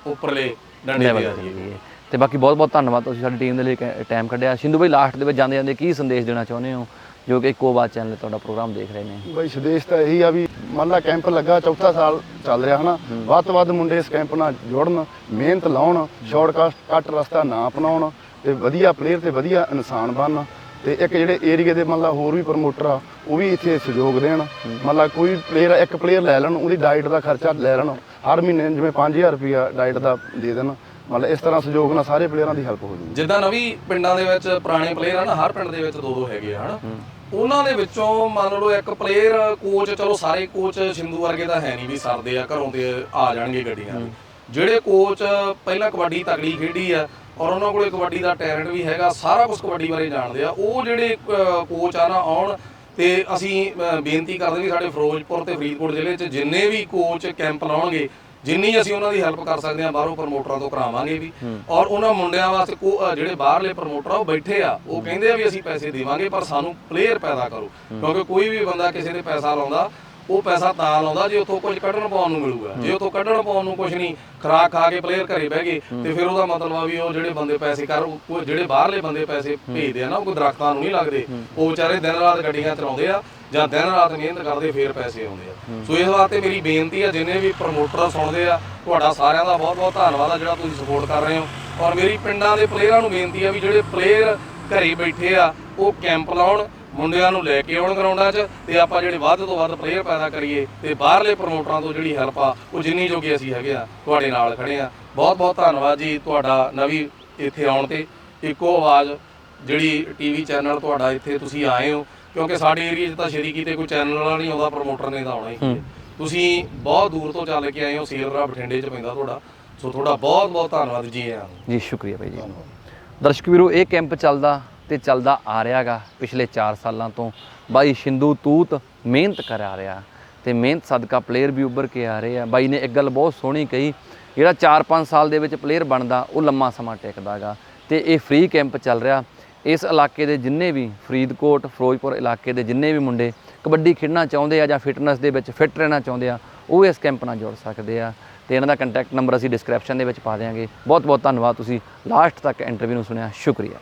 ਉੱਪਰਲੇ ਡੰਡੇ ਤੇ ਆ ਜਾਈਏ ਤੇ ਬਾਕੀ ਬਹੁਤ ਬਹੁਤ ਧੰਨਵਾਦ ਤੁਸੀਂ ਸਾਡੀ ਟੀਮ ਦੇ ਲਈ ਟਾਈਮ ਕੱਢਿਆ। ਸਿੰਧੂ ਭਾਈ ਲਾਸਟ ਦੇ ਵਿੱਚ ਜਾਂਦੇ ਜਾਂਦੇ ਕੀ ਸੰਦੇਸ਼ ਦੇਣਾ ਚਾਹੁੰਦੇ ਹੋ? ਜੋ ਕਿ ਇੱਕੋ ਬਾਤ ਚੈਨਲ ਤੁਹਾਡਾ ਪ੍ਰੋਗਰਾਮ ਦੇਖ ਰਹੇ ਨੇ। ਬਈ ਸੰਦੇਸ਼ ਤਾਂ ਇਹੀ ਆ ਵੀ ਮੰਨ ਲਾ ਕੈਂਪ ਲੱਗਾ ਚੌਥਾ ਸਾਲ ਚੱਲ ਰਿਹਾ ਹਨਾ। ਵੱਧ ਤੋਂ ਵੱਧ ਮੁੰਡੇ ਇਸ ਕੈਂਪ ਨਾਲ ਜੁੜਨ ਮਿਹਨਤ ਲਾਉਣ ਸ਼ਾਰਟਕਟ ਕੱਟ ਰਸਤਾ ਨਾ ਅਪਣਾਉਣ ਤੇ ਵਧੀਆ ਪਲੇਅਰ ਤੇ ਵਧੀਆ ਇਨਸਾਨ ਬਣਨ। ਤੇ ਇੱਕ ਜਿਹੜੇ ਏਰੀਏ ਦੇ ਮੰਨ ਲਾ ਹੋਰ ਵੀ ਪ੍ਰਮੋਟਰ ਆ, ਉਹ ਵੀ ਇੱਥੇ ਸਹਿਯੋਗ ਦੇਣ। ਮੰਨ ਲਾ ਕੋਈ ਪਲੇਅਰ ਇੱਕ ਪਲੇਅਰ ਲੈ ਲੈਣ, ਉਹਦੀ ਡਾਈਟ ਦਾ ਖਰਚਾ ਲੈ ਲੈਣ। ਹਰ ਮਹੀਨੇ ਜਿਵੇਂ 5000 ਰੁਪਇਆ ਡਾਈਟ ਦਾ ਦੇ ਦੇਣ। ਮੰਨ ਇਸ ਤਰ੍ਹਾਂ ਸਹਿਯੋਗ ਨਾਲ ਸਾਰੇ ਪਲੇਅਰਾਂ ਦੀ ਹੈਲਪ ਹੋ ਜੂਗੀ। ਜਿੱਦਾਂ ਨਵੀਂ ਪਿੰਡਾਂ ਦੇ ਵਿੱਚ ਪੁਰਾਣੇ ਪਲੇਅਰ ਆ ਹਰ ਪਿੰਡ ਦੇ ਵਿੱਚ ਦੋ ਦੋ ਹੈਗੇ ਆ ਉਹਨਾਂ ਦੇ ਵਿੱਚੋਂ ਮੰਨ ਲਓ ਇੱਕ ਪਲੇਅਰ ਕੋਚ ਚਲੋ ਸਾਰੇ ਕੋਚ ਸਿੰਧੂ ਵਰਗੇ ਤਾਂ ਹੈ ਨਹੀਂ ਵੀ ਸਰਦੇ ਆ, ਘਰੋਂ ਤੇ ਆ ਜਾਣਗੇ ਗੱਡੀਆਂ ਜਿਹੜੇ ਕੋਚ ਪਹਿਲਾਂ ਕਬੱਡੀ ਤਕੜੀ ਖੇਡੀ ਆ ਔਰ ਉਹਨਾਂ ਕੋਲੇ ਕਬੱਡੀ ਦਾ ਟੈਲੈਂਟ ਵੀ ਹੈਗਾ ਸਾਰਾ ਕੁਝ ਕਬੱਡੀ ਬਾਰੇ ਜਾਣਦੇ ਆ। ਉਹ ਜਿਹੜੇ ਕੋਚ ਆ ਨਾ ਆਉਣ ਤੇ ਅਸੀਂ ਬੇਨਤੀ ਕਰਦੇ ਵੀ ਸਾਡੇ ਫਿਰੋਜ਼ਪੁਰ ਤੇ ਫਰੀਦਕੋਟ ਜ਼ਿਲ੍ਹੇ 'ਚ ਜਿੰਨੇ ਵੀ ਕੋਚ ਕੈਂਪ ਲਾਉਣਗੇ ਜਿੰਨੀ ਅਸੀਂ ਉਹਨਾਂ ਦੀ ਹੈਲਪ ਕਰ ਸਕਦੇ ਹਾਂ ਬਾਹਰੋਂ ਪ੍ਰਮੋਟਰਾਂ ਤੋਂ ਕਰਾਵਾਂਗੇ ਵੀ। ਔਰ ਉਹਨਾਂ ਮੁੰਡਿਆਂ ਵਾਸਤੇ ਕੋ ਜਿਹੜੇ ਬਾਹਰਲੇ ਪ੍ਰਮੋਟਰ ਆ ਉਹ ਬੈਠੇ ਆ। ਉਹ ਕਹਿੰਦੇ ਆ ਵੀ ਅਸੀਂ ਪੈਸੇ ਦੇਵਾਂਗੇ ਪਰ ਸਾਨੂੰ ਪਲੇਅਰ ਪੈਦਾ ਕਰੋ। ਕਿਉਂਕਿ ਕੋਈ ਵੀ ਬੰਦਾ ਕਿਸੇ ਦੇ ਪੈਸਾ ਲਾਉਂਦਾ ਉਹ ਪੈਸਾ ਤਾਂ ਲਾਉਂਦਾ ਜੇ ਉੱਥੋਂ ਕੁਝ ਕੱਢਣ ਪਾਉਣ ਨੂੰ ਮਿਲੂਗਾ। ਜੇ ਉੱਥੋਂ ਕੱਢਣ ਪਾਉਣ ਨੂੰ ਕੁਝ ਨਹੀਂ, ਖਰਾਕ ਖਾ ਕੇ ਪਲੇਅਰ ਘਰੇ ਬਹਿ ਗਏ, ਤੇ ਫਿਰ ਉਹਦਾ ਮਤਲਬ ਆ ਵੀ ਉਹ ਜਿਹੜੇ ਬੰਦੇ ਪੈਸੇ ਕਰ, ਉਹ ਜਿਹੜੇ ਬਾਹਰਲੇ ਬੰਦੇ ਪੈਸੇ ਭੇਜਦੇ ਆ ਨਾ, ਉਹ ਦਰਖਤਾਂ ਨੂੰ ਨਹੀਂ ਲੱਗਦੇ। ਉਹ ਵਿਚਾਰੇ ਦਿਨ ਰਾਤ ਗੱਡੀਆਂ ਚਲਾਉਂਦੇ ਆ, ਜਾਂ ਦਿਨ ਰਾਤ ਮਿਹਨਤ ਕਰਦੇ, ਫੇਰ ਪੈਸੇ ਆਉਂਦੇ ਆ। ਸੋ ਇਸ ਵਾਸਤੇ ਮੇਰੀ ਬੇਨਤੀ ਆ, ਜਿੰਨੇ ਵੀ ਪ੍ਰਮੋਟਰ ਸੁਣਦੇ ਆ, ਤੁਹਾਡਾ ਸਾਰਿਆਂ ਦਾ ਬਹੁਤ ਬਹੁਤ ਧੰਨਵਾਦ ਆ, ਜਿਹੜਾ ਤੁਸੀਂ ਸਪੋਰਟ ਕਰ ਰਹੇ ਹੋ। ਔਰ ਮੇਰੀ ਪਿੰਡਾਂ ਦੇ ਪਲੇਅਰਾਂ ਨੂੰ ਬੇਨਤੀ ਆ ਵੀ ਜਿਹੜੇ ਪਲੇਅਰ ਘਰੇ ਬੈਠੇ ਆ, ਉਹ ਕੈਂਪ ਲਾਉਣ ਮੁੰਡਿਆਂ ਨੂੰ ਲੈ ਕੇ ਆਉਣ ਗਰਾਊਂਡਾਂ 'ਚ ਤੇ ਆਪਾਂ ਜਿਹੜੇ ਵੱਧ ਤੋਂ ਵੱਧ ਪਲੇਅਰ ਪੈਦਾ ਕਰੀਏ ਤੇ ਬਾਹਰਲੇ ਪ੍ਰਮੋਟਰਾਂ ਤੋਂ ਜਿਹੜੀ ਹੈਲਪ ਆ ਉਹ ਜਿੰਨੀ ਜੋਗੇ ਅਸੀਂ ਹੈਗੇ ਆ ਤੁਹਾਡੇ ਨਾਲ ਖੜੇ ਆ। ਬਹੁਤ ਬਹੁਤ ਧੰਨਵਾਦ ਜੀ ਤੁਹਾਡਾ ਨਵੀਂ ਇੱਥੇ ਆਉਣ ਤੇ। ਇੱਕੋ ਆਵਾਜ਼ ਜਿਹੜੀ ਟੀਵੀ ਚੈਨਲ ਤੁਹਾਡਾ ਇੱਥੇ ਤੁਸੀਂ ਆਏ ਹੋ ਕਿਉਂਕਿ ਸਾਡੇ ਏਰੀਆ 'ਚ ਤਾਂ ਸ਼ਰੀ ਕੀਤੇ ਕੋਈ ਚੈਨਲ ਵਾਲਾ ਨਹੀਂ ਆਉਂਦਾ ਪ੍ਰਮੋਟਰ ਨੇ ਤਾਂ ਆਉਣਾ ਹੀ। ਤੁਸੀਂ ਬਹੁਤ ਦੂਰ ਤੋਂ ਚੱਲ ਕੇ ਆਏ ਹੋ ਸੇਲਰਾ ਬਠਿੰਡੇ 'ਚ ਪੈਂਦਾ ਤੁਹਾਡਾ। ਸੋ ਤੁਹਾਡਾ ਬਹੁਤ ਬਹੁਤ ਧੰਨਵਾਦ ਜੀ ਆਇਆਂ ਨੂੰ। ਜੀ ਸ਼ੁਕਰੀਆ ਭਾਈ ਜੀ। ਦਰਸ਼ਕ ਵੀਰੋ ਇਹ ਕੈਂਪ ਚੱਲਦਾ ਤੇ ਚੱਲਦਾ ਆ ਰਿਹਾਗਾ। ਪਿਛਲੇ 4 ਸਾਲਾਂ ਤੋਂ ਬਾਈ ਸ਼ਿੰਦੂ ਤੂਤ ਮਿਹਨਤ ਕਰਾ ਰਿਹਾ ਤੇ ਮਿਹਨਤ ਸਦਕਾ ਪਲੇਅਰ ਵੀ ਉੱਭਰ ਕੇ ਆ ਰਹੇ ਆ। ਬਾਈ ਨੇ ਇੱਕ ਗੱਲ ਬਹੁਤ ਸੋਹਣੀ ਕਹੀ, ਜਿਹੜਾ 4-5 ਸਾਲ ਦੇ ਵਿੱਚ ਪਲੇਅਰ ਬਣਦਾ, ਉਹ ਲੰਮਾ ਸਮਾਂ ਟਿਕਦਾਗਾ ਤੇ ਇਹ ਫ੍ਰੀ ਕੈਂਪ ਚੱਲ ਰਿਹਾ। ਇਸ ਇਲਾਕੇ ਦੇ ਜਿੰਨੇ ਵੀ ਫਰੀਦਕੋਟ, ਫਿਰੋਜ਼ਪੁਰ ਇਲਾਕੇ ਦੇ ਜਿੰਨੇ ਵੀ ਮੁੰਡੇ ਕਬੱਡੀ ਖੇਡਣਾ ਚਾਹੁੰਦੇ ਆ ਜਾਂ ਫਿਟਨੈਸ ਦੇ ਵਿੱਚ ਫਿੱਟ ਰਹਿਣਾ ਚਾਹੁੰਦੇ ਆ, ਉਹ ਇਸ ਕੈਂਪ ਨਾਲ ਜੁੜ ਸਕਦੇ ਆ ਤੇ ਇਹਨਾਂ ਦਾ ਕੰਟੈਕਟ ਨੰਬਰ ਅਸੀਂ ਡਿਸਕ੍ਰਿਪਸ਼ਨ ਦੇ ਵਿੱਚ ਪਾ ਦਿਆਂਗੇ। ਬਹੁਤ ਬਹੁਤ ਧੰਨਵਾਦ ਤੁਸੀਂ ਲਾਸਟ ਤੱਕ ਇੰਟਰਵਿਊ ਨੂੰ ਸੁਣਿਆ। ਸ਼ੁਕਰੀਆ।